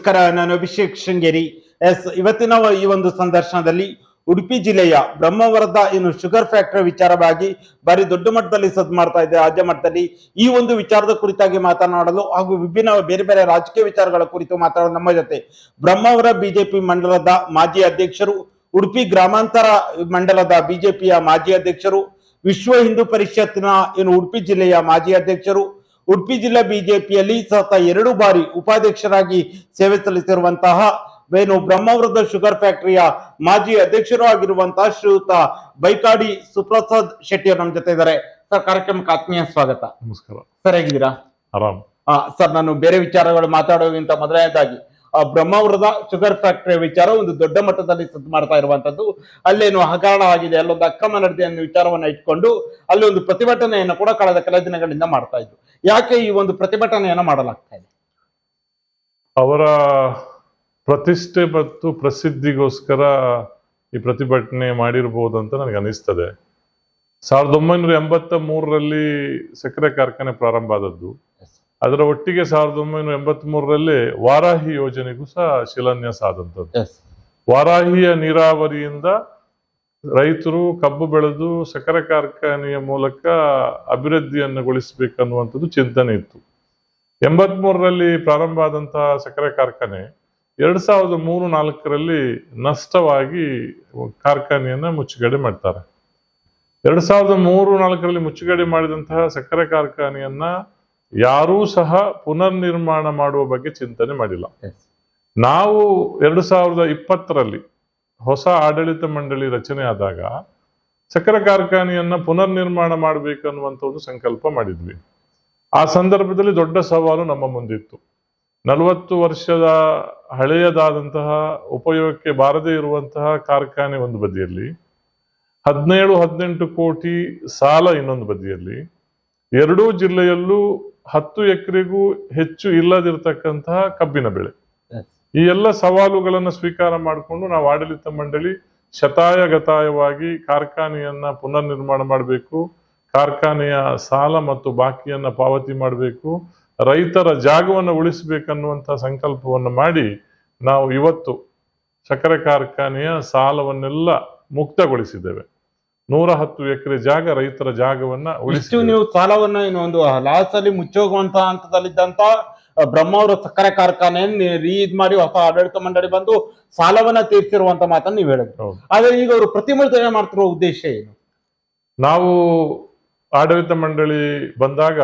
ನಮಸ್ಕಾರ ನಾನು ಅಭಿಷೇಕ್ ಶೃಂಗೇರಿ. ಎಸ್, ಇವತ್ತಿನ ಈ ಒಂದು ಸಂದರ್ಶನದಲ್ಲಿ ಉಡುಪಿ ಜಿಲ್ಲೆಯ ಬ್ರಹ್ಮವರದ ಏನು ಶುಗರ್ ಫ್ಯಾಕ್ಟರಿ ವಿಚಾರವಾಗಿ ಬಾರಿ ದೊಡ್ಡ ಮಟ್ಟದಲ್ಲಿ ಸದ್ ಮಾಡ್ತಾ ಇದೆ, ರಾಜ್ಯ ಮಟ್ಟದಲ್ಲಿ. ಈ ಒಂದು ವಿಚಾರದ ಕುರಿತಾಗಿ ಮಾತನಾಡಲು ಹಾಗೂ ವಿಭಿನ್ನ ಬೇರೆ ಬೇರೆ ರಾಜಕೀಯ ವಿಚಾರಗಳ ಕುರಿತು ಮಾತಾಡಲು ನಮ್ಮ ಜೊತೆ ಬ್ರಹ್ಮವರ ಬಿಜೆಪಿ ಮಂಡಲದ ಮಾಜಿ ಅಧ್ಯಕ್ಷರು, ಉಡುಪಿ ಗ್ರಾಮಾಂತರ ಮಂಡಲದ ಬಿಜೆಪಿಯ ಮಾಜಿ ಅಧ್ಯಕ್ಷರು, ವಿಶ್ವ ಹಿಂದೂ ಪರಿಷತ್ತಿನ ಏನು ಉಡುಪಿ ಜಿಲ್ಲೆಯ ಮಾಜಿ ಅಧ್ಯಕ್ಷರು ಉಡುಪಿ ಜಿಲ್ಲಾ ಬಿಜೆಪಿಯಲ್ಲಿ ಸತತ ಎರಡು ಬಾರಿ ಉಪಾಧ್ಯಕ್ಷರಾಗಿ ಸೇವೆ ಸಲ್ಲಿಸಿರುವಂತಹ ವೇನು ಬ್ರಹ್ಮವೃದ್ಧ ಶುಗರ್ ಫ್ಯಾಕ್ಟರಿಯ ಮಾಜಿ ಅಧ್ಯಕ್ಷರು ಆಗಿರುವಂತಹ ಶ್ರೀಯುತ ಬೈಕಾಡಿ ಸುಪ್ರಸಾದ್ ಶೆಟ್ಟಿ ಅವರು ನಮ್ಮ ಜೊತೆ ಇದ್ದಾರೆ. ಸರ್ ಕಾರ್ಯಕ್ರಮಕ್ಕೆ ಆತ್ಮೀಯ ಸ್ವಾಗತ. ನಮಸ್ಕಾರ. ಸರ್ ಹೇಗಿದ್ದೀರಾ? ಆರಾಮ್. ಸರ್ ನಾನು ಬೇರೆ ವಿಚಾರಗಳು ಮಾತಾಡೋಕ್ಕಿಂತ ಮೊದಲನೇದಾಗಿ ಬ್ರಹ್ಮಾವರದ ಶುಗರ್ ಫ್ಯಾಕ್ಟರಿ ವಿಚಾರ ಒಂದು ದೊಡ್ಡ ಮಟ್ಟದಲ್ಲಿ ಸದ್ದು ಮಾಡ್ತಾ ಇರುವಂತದ್ದು. ಅಲ್ಲೇನು ಹಗರಣ ಆಗಿದೆ, ಅಲ್ಲೊಂದು ಅಕ್ರಮ ನಡೆದಿದೆ ಅನ್ನೋ ವಿಚಾರವನ್ನ ಇಟ್ಕೊಂಡು ಅಲ್ಲಿ ಒಂದು ಪ್ರತಿಭಟನೆಯನ್ನು ಕೂಡ ಕಳೆದ ಕೆಲ ದಿನಗಳಿಂದ ಮಾಡ್ತಾ ಇದ್ರು ಯಾಕೆ ಈ ಒಂದು ಪ್ರತಿಭಟನೆಯನ್ನ ಮಾಡಲಾಗ್ತಾ ಇದೆ? ಅವರ ಪ್ರತಿಷ್ಠೆ ಮತ್ತು ಪ್ರಸಿದ್ಧಿಗೋಸ್ಕರ ಈ ಪ್ರತಿಭಟನೆ ಮಾಡಿರ್ಬೋದು ಅಂತ ನನಗೆ ಅನಿಸ್ತದೆ. ಸಾವಿರದ ಒಂಬೈನೂರ ಎಂಬತ್ತ ಮೂರರಲ್ಲಿ ಸಕ್ಕರೆ ಕಾರ್ಖಾನೆ ಪ್ರಾರಂಭ ಆದದ್ದು. ಅದರ ಒಟ್ಟಿಗೆ ಸಾವಿರದ ಒಂಬೈನೂರ ಎಂಬತ್ ಮೂರರಲ್ಲಿ ವಾರಾಹಿ ಯೋಜನೆಗೂ ಸಹ ಶಿಲಾನ್ಯಾಸ ಆದಂಥದ್ದು. ವಾರಾಹಿಯ ನೀರಾವರಿಯಿಂದ ರೈತರು ಕಬ್ಬು ಬೆಳೆದು ಸಕ್ಕರೆ ಕಾರ್ಖಾನೆಯ ಮೂಲಕ ಅಭಿವೃದ್ಧಿಯನ್ನು ಗೊಳಿಸಬೇಕನ್ನುವಂಥದ್ದು ಚಿಂತನೆ ಇತ್ತು. ಎಂಬತ್ ಮೂರರಲ್ಲಿ ಪ್ರಾರಂಭ ಆದಂತಹ ಸಕ್ಕರೆ ಕಾರ್ಖಾನೆ ಎರಡ್ ಸಾವಿರದ ಮೂರು ನಾಲ್ಕರಲ್ಲಿ ನಷ್ಟವಾಗಿ ಕಾರ್ಖಾನೆಯನ್ನ ಮುಚ್ಚುಗಡೆ ಮಾಡ್ತಾರೆ. ಎರಡ್ ಸಾವಿರದ ಮೂರು ನಾಲ್ಕರಲ್ಲಿ ಮುಚ್ಚುಗಡೆ ಮಾಡಿದಂತಹ ಸಕ್ಕರೆ ಕಾರ್ಖಾನೆಯನ್ನ ಯಾರೂ ಸಹ ಪುನರ್ನಿರ್ಮಾಣ ಮಾಡುವ ಬಗ್ಗೆ ಚಿಂತನೆ ಮಾಡಿಲ್ಲ. ನಾವು ಎರಡು ಸಾವಿರದ ಇಪ್ಪತ್ತರಲ್ಲಿ ಹೊಸ ಆಡಳಿತ ಮಂಡಳಿ ರಚನೆ ಆದಾಗ ಸಕ್ಕರೆ ಕಾರ್ಖಾನೆಯನ್ನ ಪುನರ್ನಿರ್ಮಾಣ ಮಾಡಬೇಕನ್ನುವಂಥ ಒಂದು ಸಂಕಲ್ಪ ಮಾಡಿದ್ವಿ. ಆ ಸಂದರ್ಭದಲ್ಲಿ ದೊಡ್ಡ ಸವಾಲು ನಮ್ಮ ಮುಂದಿತ್ತು. ನಲವತ್ತು ವರ್ಷದ ಹಳೆಯದಾದಂತಹ ಉಪಯೋಗಕ್ಕೆ ಬಾರದೇ ಇರುವಂತಹ ಕಾರ್ಖಾನೆ ಒಂದು ಬದಿಯಲ್ಲಿ ಹದಿನೇಳು ಹದಿನೆಂಟು ಕೋಟಿ ಸಾಲ ಇನ್ನೊಂದು ಬದಿಯಲ್ಲಿ ಎರಡೂ ಜಿಲ್ಲೆಯಲ್ಲೂ ಹತ್ತು ಎಕರೆಗೂ ಹೆಚ್ಚು ಇಲ್ಲದಿರತಕ್ಕಂತಹ ಕಬ್ಬಿನ ಬೆಳೆ. ಈ ಎಲ್ಲ ಸವಾಲುಗಳನ್ನು ಸ್ವೀಕಾರ ಮಾಡಿಕೊಂಡು ನಾವು ಆಡಳಿತ ಮಂಡಳಿ ಶತಾಯಗತಾಯವಾಗಿ ಕಾರ್ಖಾನೆಯನ್ನ ಪುನರ್ನಿರ್ಮಾಣ ಮಾಡಬೇಕು ಕಾರ್ಖಾನೆಯ ಸಾಲ ಮತ್ತು ಬಾಕಿಯನ್ನ ಪಾವತಿ ಮಾಡಬೇಕು ರೈತರ ಜಾಗವನ್ನು ಉಳಿಸಬೇಕನ್ನುವಂಥ ಸಂಕಲ್ಪವನ್ನು ಮಾಡಿ ನಾವು ಇವತ್ತು ಸಕ್ಕರೆ ಕಾರ್ಖಾನೆಯ ಸಾಲವನ್ನೆಲ್ಲ ಮುಕ್ತಗೊಳಿಸಿದ್ದೇವೆ. ನೂರ ಹತ್ತು ಎಕರೆ ಜಾಗ ರೈತರ ಜಾಗವನ್ನ ಇಷ್ಟು ಉಳಿಸಿ ನೀವು ಸಾಲವನ್ನ ಏನು ಒಂದು ಲಾಸ್ ಅಲ್ಲಿ ಮುಚ್ಚೋಗುವಂತ ಹಂತದಲ್ಲಿದ್ದಂತ ಬ್ರಹ್ಮಾವರ ಸಕ್ಕರೆ ಕಾರ್ಖಾನೆಯನ್ನು ರೀ ಇದ್ ಮಾಡಿ ಹೊಸ ಆಡಳಿತ ಮಂಡಳಿ ಬಂದು ಸಾಲವನ್ನ ತೀರ್ಸಿರುವಂತ ಮಾತನ್ನ ನೀವು ಹೇಳಿದ್ರು. ಆದ್ರೆ ಈಗ ಅವರು ಪ್ರತಿಭಟನೆ ಮಾಡ್ತಿರುವ ಉದ್ದೇಶ ಏನು? ನಾವು ಆಡಳಿತ ಮಂಡಳಿ ಬಂದಾಗ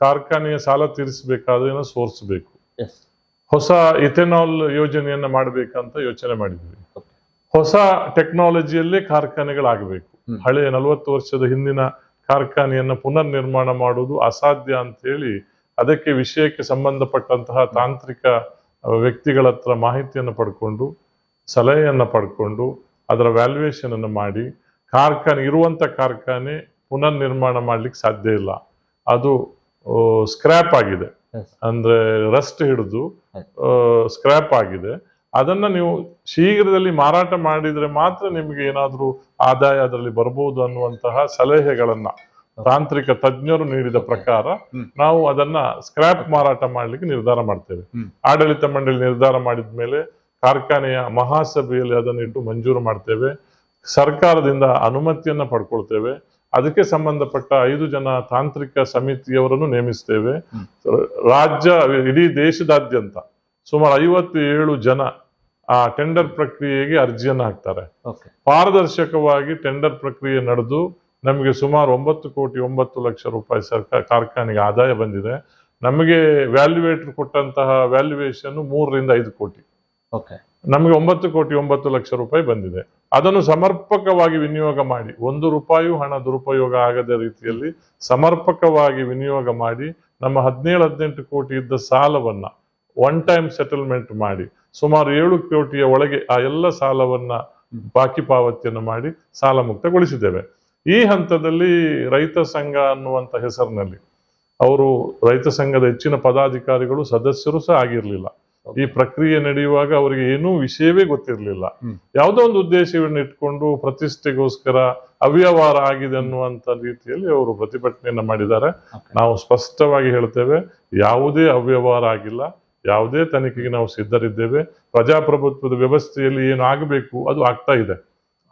ಕಾರ್ಖಾನೆಯ ಸಾಲ ತೀರಿಸಬೇಕಾದ್ರೆ ಏನೋ ಸೋರಿಸಬೇಕು. ಎಸ್ ಹೊಸ ಇಥೆನಾಲ್ ಯೋಜನೆಯನ್ನ ಮಾಡಬೇಕಂತ ಯೋಚನೆ ಮಾಡಿದ್ವಿ. ಹೊಸ ಟೆಕ್ನಾಲಜಿಯಲ್ಲೇ ಕಾರ್ಖಾನೆಗಳಾಗಬೇಕು. ಹಳೆಯ ನಲವತ್ತು ವರ್ಷದ ಹಿಂದಿನ ಕಾರ್ಖಾನೆಯನ್ನು ಪುನರ್ ನಿರ್ಮಾಣ ಮಾಡುವುದು ಅಸಾಧ್ಯ ಅಂತ ಹೇಳಿ ಅದಕ್ಕೆ ವಿಷಯಕ್ಕೆ ಸಂಬಂಧಪಟ್ಟಂತಹ ತಾಂತ್ರಿಕ ವ್ಯಕ್ತಿಗಳ ಹತ್ರ ಮಾಹಿತಿಯನ್ನು ಪಡ್ಕೊಂಡು ಸಲಹೆಯನ್ನು ಪಡ್ಕೊಂಡು ಅದರ ವ್ಯಾಲ್ಯೂಯೇಷನ್ ಅನ್ನು ಮಾಡಿ ಕಾರ್ಖಾನೆ ಇರುವಂತ ಕಾರ್ಖಾನೆ ಪುನರ್ ನಿರ್ಮಾಣ ಮಾಡ್ಲಿಕ್ಕೆ ಸಾಧ್ಯ ಇಲ್ಲ. ಅದು ಸ್ಕ್ರ್ಯಾಪ್ ಆಗಿದೆ. ಅಂದ್ರೆ ರಸ್ಟ್ ಹಿಡಿದು. ಸ್ಕ್ರ್ಯಾಪ್ ಆಗಿದೆ. ಅದನ್ನ ನೀವು ಶೀಘ್ರದಲ್ಲಿ ಮಾರಾಟ ಮಾಡಿದ್ರೆ ಮಾತ್ರ ನಿಮಗೆ ಏನಾದರೂ ಆದಾಯ ಅದರಲ್ಲಿ ಬರಬಹುದು ಅನ್ನುವಂತಹ ಸಲಹೆಗಳನ್ನ ತಾಂತ್ರಿಕ ತಜ್ಞರು ನೀಡಿದ ಪ್ರಕಾರ ನಾವು ಅದನ್ನ ಸ್ಕ್ರಾಪ್ ಮಾರಾಟ ಮಾಡಲಿಕ್ಕೆ ನಿರ್ಧಾರ ಮಾಡ್ತೇವೆ. ಆಡಳಿತ ಮಂಡಳಿ ನಿರ್ಧಾರ ಮಾಡಿದ ಮೇಲೆ ಕಾರ್ಖಾನೆಯ ಮಹಾಸಭೆಯಲ್ಲಿ ಅದನ್ನ ಇಟ್ಟು ಮಂಜೂರು ಮಾಡ್ತೇವೆ. ಸರ್ಕಾರದಿಂದ ಅನುಮತಿಯನ್ನ ಪಡ್ಕೊಳ್ತೇವೆ. ಅದಕ್ಕೆ ಸಂಬಂಧಪಟ್ಟ ಐದು ಜನ ತಾಂತ್ರಿಕ ಸಮಿತಿಯವರನ್ನು ನೇಮಿಸ್ತೇವೆ. ರಾಜ್ಯ ಇಡೀ ದೇಶದಾದ್ಯಂತ ಸುಮಾರು ಐವತ್ತು ಏಳು ಜನ ಆ ಟೆಂಡರ್ ಪ್ರಕ್ರಿಯೆಗೆ ಅರ್ಜಿಯನ್ನು ಹಾಕ್ತಾರೆ. ಪಾರದರ್ಶಕವಾಗಿ ಟೆಂಡರ್ ಪ್ರಕ್ರಿಯೆ ನಡೆದು ನಮಗೆ ಸುಮಾರು ಒಂಬತ್ತು ಕೋಟಿ ಒಂಬತ್ತು ಲಕ್ಷ ರೂಪಾಯಿ ಸರ್ಕಾರ ಕಾರ್ಖಾನೆಗೆ ಆದಾಯ ಬಂದಿದೆ. ನಮಗೆ ವ್ಯಾಲ್ಯುವೇಟರ್ ಕೊಟ್ಟಂತಹ ವ್ಯಾಲ್ಯುವೇಷನ್ ಮೂರರಿಂದ ಐದು ಕೋಟಿ. ಓಕೆ ನಮಗೆ ಒಂಬತ್ತು ಕೋಟಿ ಒಂಬತ್ತು ಲಕ್ಷ ರೂಪಾಯಿ ಬಂದಿದೆ. ಅದನ್ನು ಸಮರ್ಪಕವಾಗಿ ವಿನಿಯೋಗ ಮಾಡಿ ಒಂದು ರೂಪಾಯಿಯೂ ಹಣ ದುರುಪಯೋಗ ಆಗದ ರೀತಿಯಲ್ಲಿ ಸಮರ್ಪಕವಾಗಿ ವಿನಿಯೋಗ ಮಾಡಿ ನಮ್ಮ ಹದಿನೇಳು ಹದಿನೆಂಟು ಕೋಟಿ ಇದ್ದ ಸಾಲವನ್ನ ಒನ್ ಟೈಮ್ ಸೆಟಲ್ಮೆಂಟ್ ಮಾಡಿ ಸುಮಾರು ಏಳು ಕೋಟಿಯ ಒಳಗೆ ಆ ಎಲ್ಲ ಸಾಲವನ್ನ ಬಾಕಿ ಪಾವತಿಯನ್ನು ಮಾಡಿ ಸಾಲ ಮುಕ್ತಗೊಳಿಸಿದ್ದೇವೆ. ಈ ಹಂತದಲ್ಲಿ ರೈತ ಸಂಘ ಅನ್ನುವಂಥ ಹೆಸರಿನಲ್ಲಿ ಅವರು ರೈತ ಸಂಘದ ಹೆಚ್ಚಿನ ಪದಾಧಿಕಾರಿಗಳು ಸದಸ್ಯರು ಸಹ ಆಗಿರಲಿಲ್ಲ. ಈ ಪ್ರಕ್ರಿಯೆ ನಡೆಯುವಾಗ ಅವರಿಗೆ ಏನೂ ವಿಷಯವೇ ಗೊತ್ತಿರಲಿಲ್ಲ. ಯಾವುದೋ ಒಂದು ಉದ್ದೇಶವನ್ನು ಇಟ್ಕೊಂಡು ಪ್ರತಿಷ್ಠೆಗೋಸ್ಕರ ಅವ್ಯವಹಾರ ಆಗಿದೆ ಅನ್ನುವಂತ ರೀತಿಯಲ್ಲಿ ಅವರು ಪ್ರತಿಭಟನೆಯನ್ನ ಮಾಡಿದ್ದಾರೆ. ನಾವು ಸ್ಪಷ್ಟವಾಗಿ ಹೇಳ್ತೇವೆ ಯಾವುದೇ ಅವ್ಯವಹಾರ ಆಗಿಲ್ಲ. ಯಾವುದೇ ತನಿಖೆಗೆ ನಾವು ಸಿದ್ಧರಿದ್ದೇವೆ, ಪ್ರಜಾಪ್ರಭುತ್ವದ ವ್ಯವಸ್ಥೆಯಲ್ಲಿ ಏನು ಆಗಬೇಕು ಅದು ಆಗ್ತಾ ಇದೆ.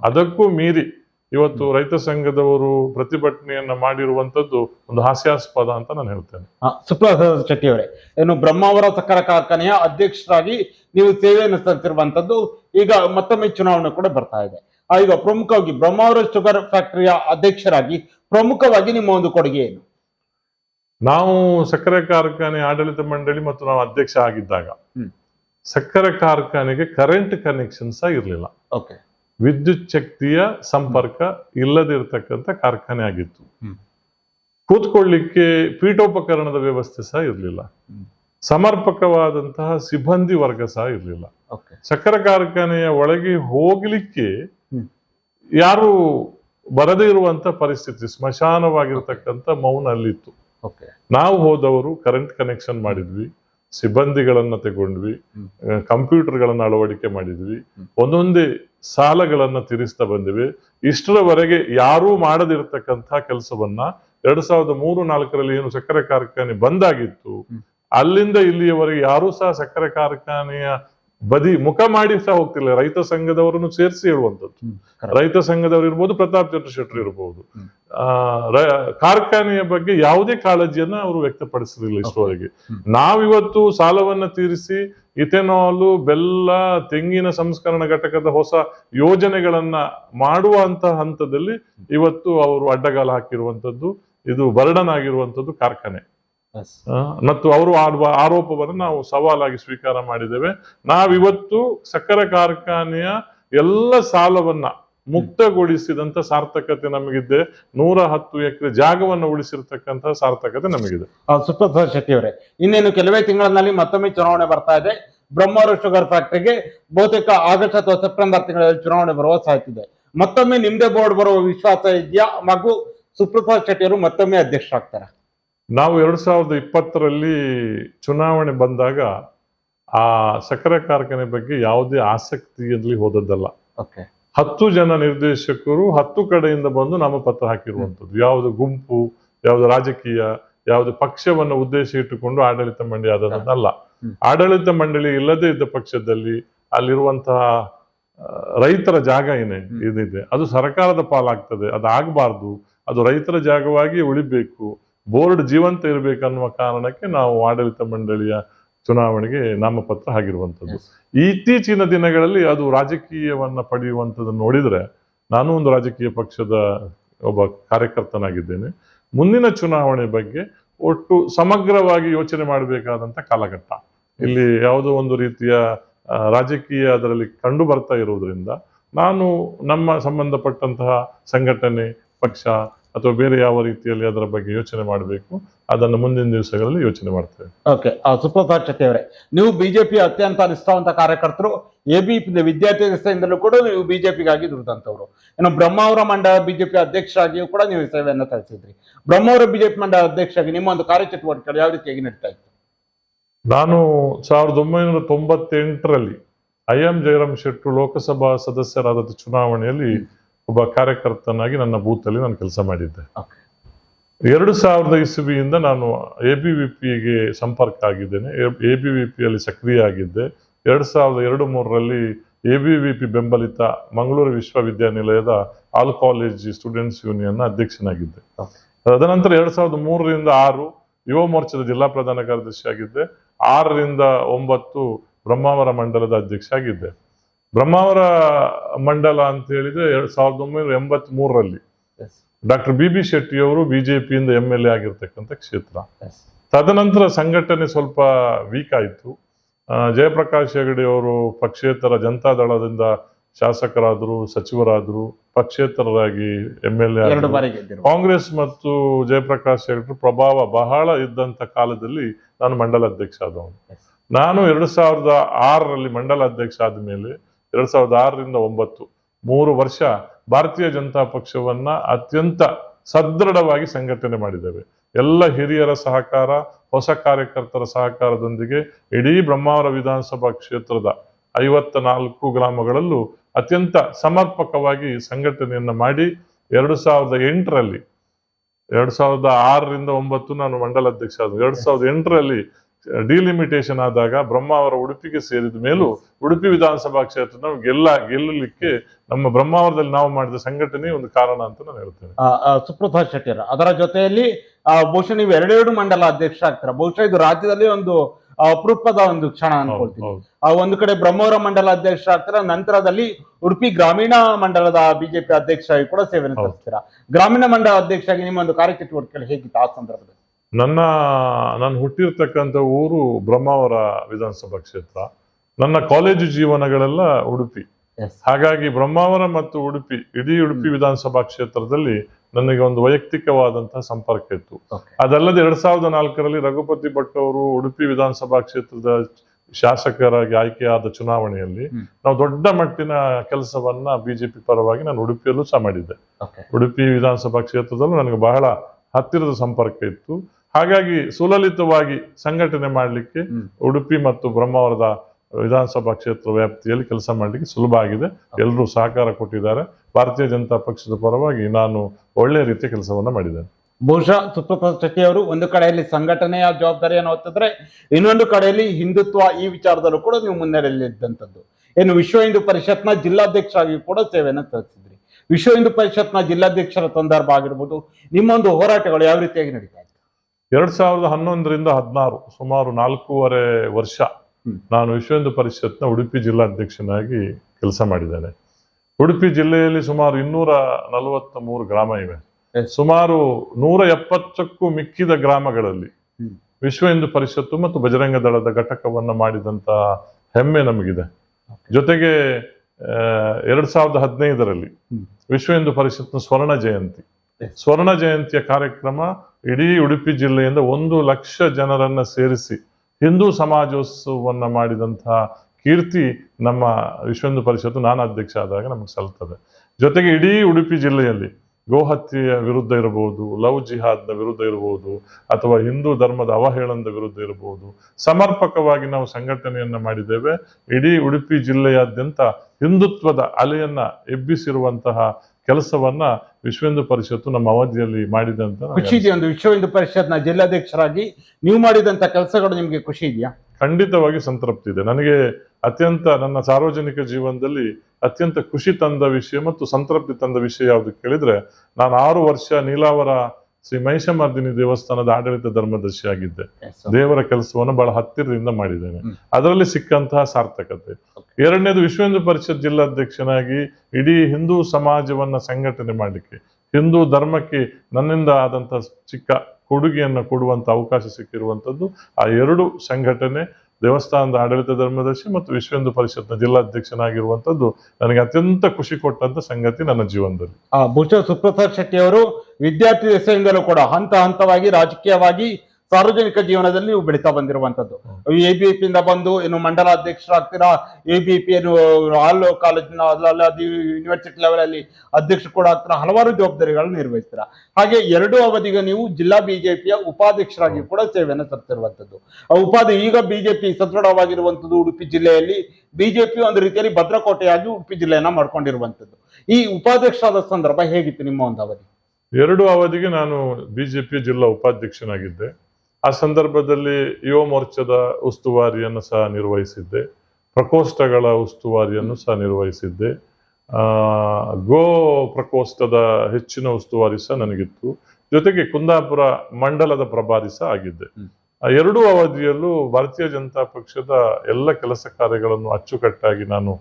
ಅದಕ್ಕೂ ಮೀರಿ ಇವತ್ತು ರೈತ ಸಂಘದವರು ಪ್ರತಿಭಟನೆಯನ್ನ ಮಾಡಿರುವಂತದ್ದು ಒಂದು ಹಾಸ್ಯಾಸ್ಪದ ಅಂತ ನಾನು ಹೇಳ್ತೇನೆ. ಸುಪ್ರಸಾದ್ ಶೆಟ್ಟಿ ಏನು ಬ್ರಹ್ಮಾವರ ಸಕ್ಕರೆ ಕಾರ್ಖಾನೆಯ ಅಧ್ಯಕ್ಷರಾಗಿ ನೀವು ಸೇವೆಯನ್ನು ಸಲ್ಲಿಸಿರುವಂತದ್ದು ಈಗ ಮತ್ತೊಮ್ಮೆ ಚುನಾವಣೆ ಕೂಡ ಬರ್ತಾ ಇದೆ. ಈಗ ಪ್ರಮುಖವಾಗಿ ಬ್ರಹ್ಮಾವರ ಶುಗರ್ ಫ್ಯಾಕ್ಟರಿಯ ಅಧ್ಯಕ್ಷರಾಗಿ ಪ್ರಮುಖವಾಗಿ ನಿಮ್ಮ ಒಂದು ಕೊಡುಗೆ ಏನು? ನಾವು ಸಕ್ಕರೆ ಕಾರ್ಖಾನೆ ಆಡಳಿತ ಮಂಡಳಿ ಮತ್ತು ನಾವು ಅಧ್ಯಕ್ಷ ಆಗಿದ್ದಾಗ ಸಕ್ಕರೆ ಕಾರ್ಖಾನೆಗೆ ಕರೆಂಟ್ ಕನೆಕ್ಷನ್ ಸಹ ಇರಲಿಲ್ಲ. ಓಕೆ ವಿದ್ಯುತ್ ಶಕ್ತಿಯ ಸಂಪರ್ಕ ಇಲ್ಲದಿರತಕ್ಕಂಥ ಕಾರ್ಖಾನೆ ಆಗಿತ್ತು. ಕೂತ್ಕೊಳ್ಳಿಕ್ಕೆ ಪೀಠೋಪಕರಣದ ವ್ಯವಸ್ಥೆ ಸಹ ಇರಲಿಲ್ಲ. ಸಮರ್ಪಕವಾದಂತಹ ಸಿಬ್ಬಂದಿ ವರ್ಗ ಸಹ ಇರಲಿಲ್ಲ. ಸಕ್ಕರೆ ಕಾರ್ಖಾನೆಯ ಒಳಗೆ ಹೋಗ್ಲಿಕ್ಕೆ ಯಾರು ಬರದೇ ಇರುವಂತ ಪರಿಸ್ಥಿತಿ ಸ್ಮಶಾನವಾಗಿರ್ತಕ್ಕಂಥ ಮೌನ ಅಲ್ಲಿತ್ತು ನಾವು ಹೋದವರು ಕರೆಂಟ್ ಕನೆಕ್ಷನ್ ಮಾಡಿದ್ವಿ ಸಿಬ್ಬಂದಿಗಳನ್ನ ತಗೊಂಡ್ವಿ. ಕಂಪ್ಯೂಟರ್ಗಳನ್ನ ಅಳವಡಿಕೆ ಮಾಡಿದ್ವಿ ಒಂದೊಂದೇ ಸಾಲಗಳನ್ನ ತೀರಿಸ್ತಾ ಬಂದಿವೆ ಇಷ್ಟರವರೆಗೆ ಯಾರೂ ಮಾಡದಿರ್ತಕ್ಕಂಥ ಕೆಲಸವನ್ನ ಎರಡ್ ಸಾವಿರದ ಮೂರು ನಾಲ್ಕರಲ್ಲಿ ಏನು ಸಕ್ಕರೆ ಕಾರ್ಖಾನೆ ಬಂದಾಗಿತ್ತು. ಅಲ್ಲಿಂದ ಇಲ್ಲಿಯವರೆಗೆ ಯಾರೂ ಸಹ ಸಕ್ಕರೆ ಕಾರ್ಖಾನೆಯ ಬದಿ ಮುಖ ಮಾಡಿ ಸಹ ಹೋಗ್ತಿಲ್ಲ ರೈತ ಸಂಘದವರನ್ನು ಸೇರಿಸಿ ಹೇಳುವಂಥದ್ದು. ರೈತ ಸಂಘದವರು ಇರ್ಬೋದು ಪ್ರತಾಪ್ ಚಂದ್ರ ಶೆಟ್ಟರ್ ಇರ್ಬೋದು. ಆ, ರ- ಕಾರ್ಖಾನೆಯ ಬಗ್ಗೆ ಯಾವುದೇ ಕಾಳಜಿಯನ್ನ ಅವರು ವ್ಯಕ್ತಪಡಿಸಲಿಲ್ಲ ಇಷ್ಟವರೆಗೆ. ನಾವಿವತ್ತು ಸಾಲವನ್ನ ತೀರಿಸಿ ಇಥೆನಾಲು ಬೆಲ್ಲ ತೆಂಗಿನ ಸಂಸ್ಕರಣ ಘಟಕದ ಹೊಸ ಯೋಜನೆಗಳನ್ನ ಮಾಡುವಂತ ಹಂತದಲ್ಲಿ ಇವತ್ತು ಅವರು ಅಡ್ಡಗಾಲ ಹಾಕಿರುವಂತದ್ದು ಇದು ಬರ್ಡನ್ ಆಗಿರುವಂತದ್ದು ಕಾರ್ಖಾನೆ. ಮತ್ತು ಅವರು ಆಡುವ ಆರೋಪವನ್ನು ನಾವು ಸವಾಲಾಗಿ ಸ್ವೀಕಾರ ಮಾಡಿದ್ದೇವೆ. ನಾವಿವತ್ತು ಸಕ್ಕರೆ ಕಾರ್ಖಾನೆಯ ಎಲ್ಲ ಸಾಲವನ್ನ ಮುಕ್ತಗೊಳಿಸಿದಂತ ಸಾರ್ಥಕತೆ ನಮಗಿದೆ. ನೂರ ಹತ್ತು ಎಕರೆ ಜಾಗವನ್ನು ಉಳಿಸಿರ್ತಕ್ಕಂಥ ಸಾರ್ಥಕತೆ ನಮಗಿದೆ. ಆ, ಸುಪ್ರಸಾದ್ ಶೆಟ್ಟಿ ಅವರೇ ಇನ್ನೇನು ಕೆಲವೇ ತಿಂಗಳಲ್ಲಿ ಮತ್ತೊಮ್ಮೆ ಚುನಾವಣೆ ಬರ್ತಾ ಇದೆ. ಬ್ರಹ್ಮಾವರ ಶುಗರ್ ಫ್ಯಾಕ್ಟರಿಗೆ ಬಹುತೇಕ ಆಗಸ್ಟ್ ಅಥವಾ ಸೆಪ್ಟೆಂಬರ್ ತಿಂಗಳಲ್ಲಿ ಚುನಾವಣೆ ಬರುವ ಸಾಧ್ಯತೆ ಇದೆ. ಮತ್ತೊಮ್ಮೆ ನಿಮ್ದೇ ಬೋರ್ಡ್ ಬರುವ ವಿಶ್ವಾಸ ಇದೆಯಾ? ಮಗು ಸುಪ್ರಸಾದ್ ಶೆಟ್ಟಿ ಅವರು ಮತ್ತೊಮ್ಮೆ ಅಧ್ಯಕ್ಷರಾಗ್ತಾರೆ. ನಾವು ಎರಡು ಸಾವಿರದ ಇಪ್ಪತ್ತರಲ್ಲಿ ಚುನಾವಣೆ ಬಂದಾಗ ಆ ಸಕ್ಕರೆ ಕಾರ್ಖಾನೆ ಬಗ್ಗೆ ಯಾವುದೇ ಆಸಕ್ತಿಯಲ್ಲಿ ಹೋದದ್ದಲ್ಲ. ಓಕೆ ಹತ್ತು ಜನ ನಿರ್ದೇಶಕರು ಹತ್ತು ಕಡೆಯಿಂದ ಬಂದು ನಾಮಪತ್ರ ಹಾಕಿರುವಂಥದ್ದು. ಯಾವುದು ಗುಂಪು ಯಾವುದು ರಾಜಕೀಯ ಯಾವುದು ಪಕ್ಷವನ್ನು ಉದ್ದೇಶ ಇಟ್ಟುಕೊಂಡು ಆಡಳಿತ ಮಂಡಳಿ ಆದದ್ದಲ್ಲ. ಆಡಳಿತ ಮಂಡಳಿ ಇಲ್ಲದೆ ಇದ್ದ ಪಕ್ಷದಲ್ಲಿ ಅಲ್ಲಿರುವಂತಹ ರೈತರ ಜಾಗ ಏನೇ. ಏನಿದೆ ಅದು ಸರ್ಕಾರದ ಪಾಲಾಗ್ತದೆ. ಅದಾಗಬಾರ್ದು ಅದು ರೈತರ ಜಾಗವಾಗಿ ಉಳಿಬೇಕು. ಬೋರ್ಡ್ ಜೀವಂತ ಇರಬೇಕನ್ನುವ ಕಾರಣಕ್ಕೆ ನಾವು ಆಡಳಿತ ಮಂಡಳಿಯ ಚುನಾವಣೆಗೆ ನಾಮಪತ್ರ ಆಗಿರುವಂಥದ್ದು ಇತ್ತೀಚಿನ ದಿನಗಳಲ್ಲಿ ಅದು ರಾಜಕೀಯವನ್ನ ಪಡೆಯುವಂಥದ್ದನ್ನು ನೋಡಿದ್ರೆ ನಾನು ಒಂದು ರಾಜಕೀಯ ಪಕ್ಷದ ಒಬ್ಬ ಕಾರ್ಯಕರ್ತನಾಗಿದ್ದೇನೆ. ಮುಂದಿನ ಚುನಾವಣೆ ಬಗ್ಗೆ ಒಟ್ಟು ಸಮಗ್ರವಾಗಿ ಯೋಚನೆ ಮಾಡಬೇಕಾದಂತ ಕಾಲಘಟ್ಟ. ಇಲ್ಲಿ ಯಾವುದೋ ಒಂದು ರೀತಿಯ ರಾಜಕೀಯ ಅದರಲ್ಲಿ ಕಂಡು ಬರ್ತಾ ಇರುವುದರಿಂದ ನಾನು ನಮ್ಮ ಸಂಬಂಧಪಟ್ಟಂತಹ ಸಂಘಟನೆ ಪಕ್ಷ ಅಥವಾ ಬೇರೆ ಯಾವ ರೀತಿಯಲ್ಲಿ ಅದರ ಬಗ್ಗೆ ಯೋಚನೆ ಮಾಡಬೇಕು ಅದನ್ನು ಮುಂದಿನ ದಿವಸಗಳಲ್ಲಿ ಯೋಚನೆ ಮಾಡ್ತೇವೆ. ಓಕೆ ಸುಪ್ರಸಾದ್ ಶೆಟ್ಟಿ ಅವರೇ ನೀವು ಬಿಜೆಪಿ ಅತ್ಯಂತ ನಿಷ್ಠಾವಂತ ಕಾರ್ಯಕರ್ತರು ಎ ಬಿ ವಿದ್ಯಾರ್ಥಿ ವ್ಯವಸ್ಥೆಯಿಂದಲೂ ಕೂಡ ನೀವು ಬಿಜೆಪಿಗಾಗಿ ದುಡಿದಂತವ್ರು ಏನೋ ಬ್ರಹ್ಮಾವರ ಮಂಡಲ ಬಿಜೆಪಿ ಅಧ್ಯಕ್ಷರಾಗಿಯೂ ಕೂಡ ನೀವು ಸೇವೆಯನ್ನು ಸಲ್ಲಿಸಿದ್ರಿ. ಬ್ರಹ್ಮಾವರ ಬಿಜೆಪಿ ಮಂಡಲ ಅಧ್ಯಕ್ಷರಾಗಿ ನಿಮ್ಮ ಒಂದು ಕಾರ್ಯಚಟುವಟಿಕೆಗಳು ಯಾವ ರೀತಿಯಾಗಿ ನಡೀತಾ ಇತ್ತು? ನಾನು ಸಾವಿರದ ಒಂಬೈನೂರ ತೊಂಬತ್ತೆಂಟರಲ್ಲಿ ಐ ಎಂ ಜಯರಾಮ್ ಶೆಟ್ಟು ಲೋಕಸಭಾ ಸದಸ್ಯರಾದ ಚುನಾವಣೆಯಲ್ಲಿ ಒಬ್ಬ ಕಾರ್ಯಕರ್ತನಾಗಿ ನನ್ನ ಬೂತಲ್ಲಿ ನಾನು ಕೆಲಸ ಮಾಡಿದ್ದೆ. ಎರಡು ಸಾವಿರದ ಇಸವಿಯಿಂದ ನಾನು ಎ ಬಿ ವಿ ಪಿಗೆ ಸಂಪರ್ಕ ಆಗಿದ್ದೇನೆ. ಎ ಬಿ ವಿ ಪಿಯಲ್ಲಿ ಸಕ್ರಿಯ ಆಗಿದ್ದೆ. ಎರಡು ಸಾವಿರದ ಎರಡು ಮೂರರಲ್ಲಿ ಎ ಬಿ ವಿ ಪಿ ಬೆಂಬಲಿತ ಮಂಗಳೂರು ವಿಶ್ವವಿದ್ಯಾನಿಲಯದ ಆಲ್ ಕಾಲೇಜ್ ಸ್ಟೂಡೆಂಟ್ಸ್ ಯೂನಿಯನ್ ಅಧ್ಯಕ್ಷನಾಗಿದ್ದೆ. ತದನಂತರ ಎರಡು ಸಾವಿರದ ಮೂರರಿಂದ ಆರು ಯುವ ಮೋರ್ಚಾದ ಜಿಲ್ಲಾ ಪ್ರಧಾನ ಕಾರ್ಯದರ್ಶಿ ಆಗಿದ್ದೆ. ಆರರಿಂದ ಒಂಬತ್ತು ಬ್ರಹ್ಮಾವರ ಮಂಡಲದ ಅಧ್ಯಕ್ಷ ಆಗಿದ್ದೆ. ಬ್ರಹ್ಮಾವರ ಮಂಡಲ ಅಂತ ಹೇಳಿದ್ರೆ ಎರಡ್ ಸಾವಿರದ ಒಂಬೈನೂರ ಎಂಬತ್ ಮೂರರಲ್ಲಿ ಡಾಕ್ಟರ್ ಬಿ ಬಿ ಶೆಟ್ಟಿಯವರು ಬಿಜೆಪಿಯಿಂದ ಎಂ ಎಲ್ ಎ ಆಗಿರ್ತಕ್ಕಂಥ ಕ್ಷೇತ್ರ. ತದನಂತರ ಸಂಘಟನೆ ಸ್ವಲ್ಪ ವೀಕ್ ಆಯಿತು. ಜಯಪ್ರಕಾಶ್ ಹೆಗಡೆ ಅವರು ಪಕ್ಷೇತರ ಜನತಾದಳದಿಂದ ಶಾಸಕರಾದರು ಸಚಿವರಾದರು ಪಕ್ಷೇತರರಾಗಿ ಎಂ ಎಲ್ ಎ ಕಾಂಗ್ರೆಸ್ ಮತ್ತು ಜಯಪ್ರಕಾಶ್ ಹೆಗಡೆ ಪ್ರಭಾವ ಬಹಳ ಇದ್ದಂತ ಕಾಲದಲ್ಲಿ ನಾನು ಮಂಡಲ ಅಧ್ಯಕ್ಷ ಆದವನು. ನಾನು ಎರಡು ಸಾವಿರದ ಆರರಲ್ಲಿ ಮಂಡಲ ಅಧ್ಯಕ್ಷ ಆದ್ಮೇಲೆ ಎರಡ್ ಸಾವಿರದ ಆರರಿಂದ ಒಂಬತ್ತು. ಮೂರು ವರ್ಷ ಭಾರತೀಯ ಜನತಾ ಪಕ್ಷವನ್ನ ಅತ್ಯಂತ ಸದೃಢವಾಗಿ ಸಂಘಟನೆ ಮಾಡಿದ್ದೇವೆ. ಎಲ್ಲ ಹಿರಿಯರ ಸಹಕಾರ, ಹೊಸ ಕಾರ್ಯಕರ್ತರ ಸಹಕಾರದೊಂದಿಗೆ ಇಡೀ ಬ್ರಹ್ಮಾವರ ವಿಧಾನಸಭಾ ಕ್ಷೇತ್ರದ ಐವತ್ತ ನಾಲ್ಕು ಗ್ರಾಮಗಳಲ್ಲೂ ಅತ್ಯಂತ ಸಮರ್ಪಕವಾಗಿ ಸಂಘಟನೆಯನ್ನ ಮಾಡಿ ಎರಡು ಸಾವಿರದ ಎಂಟರಲ್ಲಿ, ಎರಡು ಸಾವಿರದ ಆರರಿಂದ ಒಂಬತ್ತು ನಾನು ಮಂಡಲ ಅಧ್ಯಕ್ಷ ಆದ ಎರಡು ಸಾವಿರದ ಎಂಟರಲ್ಲಿ ಡಿಲಿಮಿಟೇಷನ್ ಆದಾಗ ಬ್ರಹ್ಮಾವರ ಉಡುಪಿಗೆ ಸೇರಿದ ಮೇಲೂ ಉಡುಪಿ ವಿಧಾನಸಭಾ ಕ್ಷೇತ್ರ ನಾವು ಗೆಲ್ಲ ಗೆಲ್ಲಲಿಕ್ಕೆ ನಮ್ಮ ಬ್ರಹ್ಮಾವರದಲ್ಲಿ ನಾವು ಮಾಡಿದ ಸಂಘಟನೆ ಒಂದು ಕಾರಣ ಅಂತ ನಾನು ಹೇಳ್ತೇನೆ. ಆ, ಸುಪ್ರತಾ ಸುಪ್ರಸಾದ್ ಅದರ ಜೊತೆಯಲ್ಲಿ ಆ, ಬಹುಶಃ ನೀವು ಎರಡೆರಡು ಮಂಡಲ ಅಧ್ಯಕ್ಷ ಆಗ್ತಾರೆ. ಬಹುಶಃ ಇದು ರಾಜ್ಯದಲ್ಲಿ ಒಂದು ಅಪರೂಪದ ಒಂದು ಕ್ಷಣ ಅನ್ಕೊಳ್ತೀನಿ. ಆ ಒಂದು ಕಡೆ ಬ್ರಹ್ಮವರ ಮಂಡಲ ಅಧ್ಯಕ್ಷ ಆಗ್ತೀರಾ ನಂತರದಲ್ಲಿ ಉಡುಪಿ ಗ್ರಾಮೀಣ ಮಂಡಲದ ಬಿಜೆಪಿ ಅಧ್ಯಕ್ಷಾಗಿ ಕೂಡ ಸೇವೆ. ಸಲ್ಲಿಸ್ತೀರಾ. ಗ್ರಾಮೀಣ ಮಂಡಲ ಅಧ್ಯಕ್ಷ ಆಗಿ ನಿಮ್ಮ ಒಂದು ಕಾರ್ಯಚಟುವಟಿಕೆಗಳು ಹೇಗಿತ್ತು ಆ ಸಂದರ್ಭದಲ್ಲಿ? ನನ್ನ ನಾನು ಹುಟ್ಟಿರ್ತಕ್ಕಂಥ ಊರು ಬ್ರಹ್ಮಾವರ ವಿಧಾನಸಭಾ ಕ್ಷೇತ್ರ. ನನ್ನ ಕಾಲೇಜು ಜೀವನಗಳೆಲ್ಲ ಉಡುಪಿ. ಹಾಗಾಗಿ ಬ್ರಹ್ಮಾವರ ಮತ್ತು ಉಡುಪಿ ಇಡೀ ಉಡುಪಿ ವಿಧಾನಸಭಾ ಕ್ಷೇತ್ರದಲ್ಲಿ ನನಗೆ ಒಂದು ವೈಯಕ್ತಿಕವಾದಂತಹ ಸಂಪರ್ಕ ಇತ್ತು. ಅದಲ್ಲದೆ ಎರಡ್ ಸಾವಿರದ ನಾಲ್ಕರಲ್ಲಿ ರಘುಪತಿ ಭಟ್ ಅವರು ಉಡುಪಿ ವಿಧಾನಸಭಾ ಕ್ಷೇತ್ರದ ಶಾಸಕರಾಗಿ ಆಯ್ಕೆಯಾದ ಚುನಾವಣೆಯಲ್ಲಿ ನಾವು ದೊಡ್ಡ ಮಟ್ಟಿನ ಕೆಲಸವನ್ನ ಬಿಜೆಪಿ ಪರವಾಗಿ ನಾನು ಉಡುಪಿಯಲ್ಲೂ ಸಹ ಮಾಡಿದ್ದೆ. ಉಡುಪಿ ವಿಧಾನಸಭಾ ಕ್ಷೇತ್ರದಲ್ಲೂ ನನಗೆ ಬಹಳ ಹತ್ತಿರದ ಸಂಪರ್ಕ ಇತ್ತು. ಹಾಗಾಗಿ ಸುಲಲಿತವಾಗಿ ಸಂಘಟನೆ ಮಾಡಲಿಕ್ಕೆ ಉಡುಪಿ ಮತ್ತು ಬ್ರಹ್ಮಾವರದ ವಿಧಾನಸಭಾ ಕ್ಷೇತ್ರ ವ್ಯಾಪ್ತಿಯಲ್ಲಿ ಕೆಲಸ ಮಾಡಲಿಕ್ಕೆ ಸುಲಭ ಆಗಿದೆ. ಎಲ್ಲರೂ ಸಹಕಾರ ಕೊಟ್ಟಿದ್ದಾರೆ. ಭಾರತೀಯ ಜನತಾ ಪಕ್ಷದ ಪರವಾಗಿ ನಾನು ಒಳ್ಳೆಯ ರೀತಿಯ ಕೆಲಸವನ್ನು ಮಾಡಿದ್ದೇನೆ. ಬಹುಶಃ ಸುಪ್ರಸಾದ್ ಶೆಟ್ಟಿ ಅವರು ಒಂದು ಕಡೆಯಲ್ಲಿ ಸಂಘಟನೆಯ ಜವಾಬ್ದಾರಿಯನ್ನು ಹೊತ್ತಿದ್ರೆ ಇನ್ನೊಂದು ಕಡೆಯಲ್ಲಿ ಹಿಂದುತ್ವ ಈ ವಿಚಾರದಲ್ಲೂ ಕೂಡ ನೀವು ಮುನ್ನಡೆಯಲ್ಲಿದ್ದಂಥದ್ದು ಏನು ವಿಶ್ವ ಹಿಂದೂ ಪರಿಷತ್ನ ಜಿಲ್ಲಾಧ್ಯಕ್ಷ ಆಗಿ ಕೂಡ ಸೇವೆಯನ್ನು ಸಲ್ಲಿಸಿದ್ರಿ. ವಿಶ್ವ ಹಿಂದೂ ಪರಿಷತ್ನ ಜಿಲ್ಲಾಧ್ಯಕ್ಷರ ಸಂದರ್ಭ ಆಗಿರ್ಬೋದು ನಿಮ್ಮೊಂದು ಹೋರಾಟಗಳು ಯಾವ ರೀತಿಯಾಗಿ ನಡೀತಾ ಎರಡ್ ಸಾವಿರದ ಹನ್ನೊಂದರಿಂದ ಹದಿನಾರು ಸುಮಾರು ನಾಲ್ಕೂವರೆ ವರ್ಷ ನಾನು ವಿಶ್ವ ಹಿಂದೂ ಪರಿಷತ್ನ ಉಡುಪಿ ಜಿಲ್ಲಾಧ್ಯಕ್ಷನಾಗಿ ಕೆಲಸ ಮಾಡಿದ್ದೇನೆ. ಉಡುಪಿ ಜಿಲ್ಲೆಯಲ್ಲಿ ಸುಮಾರು ಇನ್ನೂರ ನಲವತ್ತ ಮೂರು ಗ್ರಾಮ ಇವೆ. ಸುಮಾರು ನೂರ ಎಪ್ಪತ್ತಕ್ಕೂ ಮಿಕ್ಕಿದ ಗ್ರಾಮಗಳಲ್ಲಿ. ವಿಶ್ವ ಹಿಂದೂ ಪರಿಷತ್ತು ಮತ್ತು ಬಜರಂಗ ದಳದ ಘಟಕವನ್ನ ಮಾಡಿದಂತ ಹೆಮ್ಮೆ ನಮಗಿದೆ. ಜೊತೆಗೆ ಎರಡ್ ಸಾವಿರದ ಹದಿನೈದರಲ್ಲಿ. ವಿಶ್ವ ಹಿಂದೂ ಪರಿಷತ್ನ ಸ್ವರ್ಣ ಜಯಂತಿ. ಸ್ವರ್ಣ ಜಯಂತಿಯ ಕಾರ್ಯಕ್ರಮ ಇಡೀ ಉಡುಪಿ ಜಿಲ್ಲೆಯಿಂದ ಒಂದು ಲಕ್ಷ ಜನರನ್ನು ಸೇರಿಸಿ ಹಿಂದೂ ಸಮಾಜೋತ್ಸವವನ್ನು ಮಾಡಿದಂತಹ ಕೀರ್ತಿ ನಮ್ಮ ವಿಶ್ವಂದು ಪರಿಷತ್ತು ನಾನು ಅಧ್ಯಕ್ಷ ಆದಾಗ ನಮಗೆ ಸಲ್ತದೆ. ಜೊತೆಗೆ ಇಡೀ ಉಡುಪಿ ಜಿಲ್ಲೆಯಲ್ಲಿ ಗೋಹತ್ಯೆಯ ವಿರುದ್ಧ ಇರಬಹುದು, ಲವ್ ಜಿಹಾದ್ನ ವಿರುದ್ಧ ಇರಬಹುದು, ಅಥವಾ ಹಿಂದೂ ಧರ್ಮದ ಅವಹೇಳನದ ವಿರುದ್ಧ ಇರಬಹುದು, ಸಮರ್ಪಕವಾಗಿ ನಾವು ಸಂಘಟನೆಯನ್ನ ಮಾಡಿದ್ದೇವೆ. ಇಡೀ ಉಡುಪಿ ಜಿಲ್ಲೆಯಾದ್ಯಂತ ಹಿಂದುತ್ವದ ಅಲೆಯನ್ನ ಎಬ್ಬಿಸಿರುವಂತಹ ಕೆಲಸವನ್ನ ವಿಶ್ವ ಹಿಂದೂ ಪರಿಷತ್ತು ನಮ್ಮ ಅವಧಿಯಲ್ಲಿ ಮಾಡಿದಂತ ಖುಷಿ ಇದೆಯಾ ಒಂದು ವಿಶ್ವ ಹಿಂದೂ ಪರಿಷತ್ನ ಜಿಲ್ಲಾಧ್ಯಕ್ಷರಾಗಿ ನೀವು ಮಾಡಿದಂತ ಕೆಲಸಗಳು ನಿಮಗೆ ಖುಷಿ ಇದೆಯಾ? ಖಂಡಿತವಾಗಿ ಸಂತೃಪ್ತಿ ಇದೆ. ನನಗೆ ಅತ್ಯಂತ ನನ್ನ ಸಾರ್ವಜನಿಕ ಜೀವನದಲ್ಲಿ ಅತ್ಯಂತ ಖುಷಿ ತಂದ ವಿಷಯ ಮತ್ತು ಸಂತೃಪ್ತಿ ತಂದ ವಿಷಯ ಯಾವುದು ಕೇಳಿದ್ರೆ ನಾನು ಆರು ವರ್ಷ ನೀಲಾವರ ಶ್ರೀ ಮಹಿಷಮರ್ದಿನಿ ದೇವಸ್ಥಾನದ ಆಡಳಿತ ಧರ್ಮದರ್ಶಿ ಆಗಿದ್ದೆ ದೇವರ ಕೆಲಸವನ್ನು ಬಹಳ ಹತ್ತಿರದಿಂದ ಮಾಡಿದ್ದೇನೆ. ಅದರಲ್ಲಿ ಸಿಕ್ಕಂತಹ ಸಾರ್ಥಕತೆ. ಎರಡನೇದು ವಿಶ್ವ ಹಿಂದೂ ಪರಿಷತ್ ಜಿಲ್ಲಾಧ್ಯಕ್ಷನಾಗಿ ಇಡೀ ಹಿಂದೂ ಸಮಾಜವನ್ನ ಸಂಘಟನೆ ಮಾಡಲಿಕ್ಕೆ ಹಿಂದೂ ಧರ್ಮಕ್ಕೆ ನನ್ನಿಂದ ಆದಂತಹ ಚಿಕ್ಕ ಕೊಡುಗೆಯನ್ನು ಕೊಡುವಂತ ಅವಕಾಶ ಸಿಕ್ಕಿರುವಂತದ್ದು ಆ ಎರಡು ಸಂಘಟನೆ ದೇವಸ್ಥಾನದ ಆಡಳಿತ ಧರ್ಮದರ್ಶಿ ಮತ್ತು ವಿಶ್ವ ಹಿಂದೂ ಪರಿಷತ್ನ ಜಿಲ್ಲಾಧ್ಯಕ್ಷನಾಗಿರುವಂತದ್ದು ನನಗೆ ಅತ್ಯಂತ ಖುಷಿ ಕೊಟ್ಟಂತ ಸಂಗತಿ ನನ್ನ ಜೀವನದಲ್ಲಿ. ಆ ಬಹುಶಃ ಸುಪ್ರಸಾದ್ ಶೆಟ್ಟಿ ಅವರು ವಿದ್ಯಾರ್ಥಿ ದೆಸೆಯಿಂದಲೂ ಕೂಡ ಹಂತ ಹಂತವಾಗಿ ರಾಜಕೀಯವಾಗಿ ಸಾರ್ವಜನಿಕ ಜೀವನದಲ್ಲಿ ನೀವು ಬೆಳೀತಾ ಬಂದಿರುವಂತದ್ದು ಎ ಬಿ ಇಂದ ಬಂದು ಏನು ಮಂಡಲ ಅಧ್ಯಕ್ಷರಾಗ್ತೀರಾ ಎ ಬಿ ಪಿ ಏನು ಆಲ್ ಕಾಲೇಜಿನ ಯೂನಿವರ್ಸಿಟಿ ಲೆವೆಲ್ ಅಲ್ಲಿ ಅಧ್ಯಕ್ಷ ಕೂಡ ಆಗ್ತೀರಾ ಹಲವಾರು ಜವಾಬ್ದಾರಿಗಳನ್ನು ನಿರ್ವಹಿಸ್ತೀರಾ. ಹಾಗೆ ಎರಡು ಅವಧಿಗೆ ನೀವು ಜಿಲ್ಲಾ ಬಿಜೆಪಿಯ ಉಪಾಧ್ಯಕ್ಷರಾಗಿ ಕೂಡ ಸೇವೆಯನ್ನು ತರ್ತಿರುವಂತದ್ದು ಉಪಾಧಿ ಈಗ ಬಿಜೆಪಿ ಸದೃಢವಾಗಿರುವಂತದ್ದು ಉಡುಪಿ ಜಿಲ್ಲೆಯಲ್ಲಿ ಬಿಜೆಪಿ ಒಂದು ರೀತಿಯಲ್ಲಿ ಭದ್ರಕೋಟೆಯಾಗಿ ಉಡುಪಿ ಜಿಲ್ಲೆಯನ್ನ ಮಾಡ್ಕೊಂಡಿರುವಂತದ್ದು ಈ ಉಪಾಧ್ಯಕ್ಷರಾದ ಸಂದರ್ಭ ಹೇಗಿತ್ತು ನಿಮ್ಮ ಒಂದು ಅವಧಿ? ಎರಡು ಅವಧಿಗೆ ನಾನು ಬಿಜೆಪಿ ಜಿಲ್ಲಾ ಉಪಾಧ್ಯಕ್ಷನಾಗಿದ್ದೆ. ಆ ಸಂದರ್ಭದಲ್ಲಿ ಯುವ ಮೋರ್ಚಾದ ಉಸ್ತುವಾರಿಯನ್ನು ಸಹ ನಿರ್ವಹಿಸಿದ್ದೆ. ಪ್ರಕೋಷ್ಠಗಳ ಉಸ್ತುವಾರಿಯನ್ನು ಸಹ ನಿರ್ವಹಿಸಿದ್ದೆ. ಆ, ಗೋ ಪ್ರಕೋಷ್ಠದ ಹೆಚ್ಚಿನ ಉಸ್ತುವಾರಿ ಸಹ ನನಗಿತ್ತು. ಜೊತೆಗೆ ಕುಂದಾಪುರ ಮಂಡಲದ ಪ್ರಭಾರಿ ಸಹ ಆಗಿದ್ದೆ. ಆ ಎರಡೂ ಅವಧಿಯಲ್ಲೂ ಭಾರತೀಯ ಜನತಾ ಪಕ್ಷದ ಎಲ್ಲ ಕೆಲಸ ಕಾರ್ಯಗಳನ್ನು ಅಚ್ಚುಕಟ್ಟಾಗಿ ನಾನು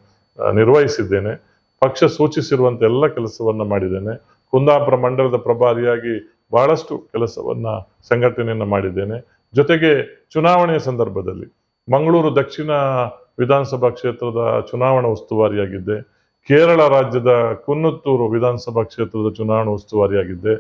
ನಿರ್ವಹಿಸಿದ್ದೇನೆ. ಪಕ್ಷ ಸೂಚಿಸಿರುವಂತ ಎಲ್ಲ ಕೆಲಸವನ್ನು ಮಾಡಿದ್ದೇನೆ. ಕುಂದಾಪುರ ಮಂಡಲದ ಪ್ರಭಾರಿಯಾಗಿ ಬಹಳಷ್ಟು ಕೆಲಸವನ್ನ ಸಂಘಟನೆಯನ್ನು ಮಾಡಿದ್ದೇನೆ. ಜೊತೆಗೆ ಚುನಾವಣೆಯ ಸಂದರ್ಭದಲ್ಲಿ ಮಂಗಳೂರು ದಕ್ಷಿಣ ವಿಧಾನಸಭಾ ಕ್ಷೇತ್ರದ ಚುನಾವಣಾ ಉಸ್ತುವಾರಿಯಾಗಿದ್ದೆ. ಕೇರಳ ರಾಜ್ಯದ ಕುನ್ನತ್ತೂರು ವಿಧಾನಸಭಾ ಕ್ಷೇತ್ರದ ಚುನಾವಣಾ ಉಸ್ತುವಾರಿಯಾಗಿದ್ದೆ.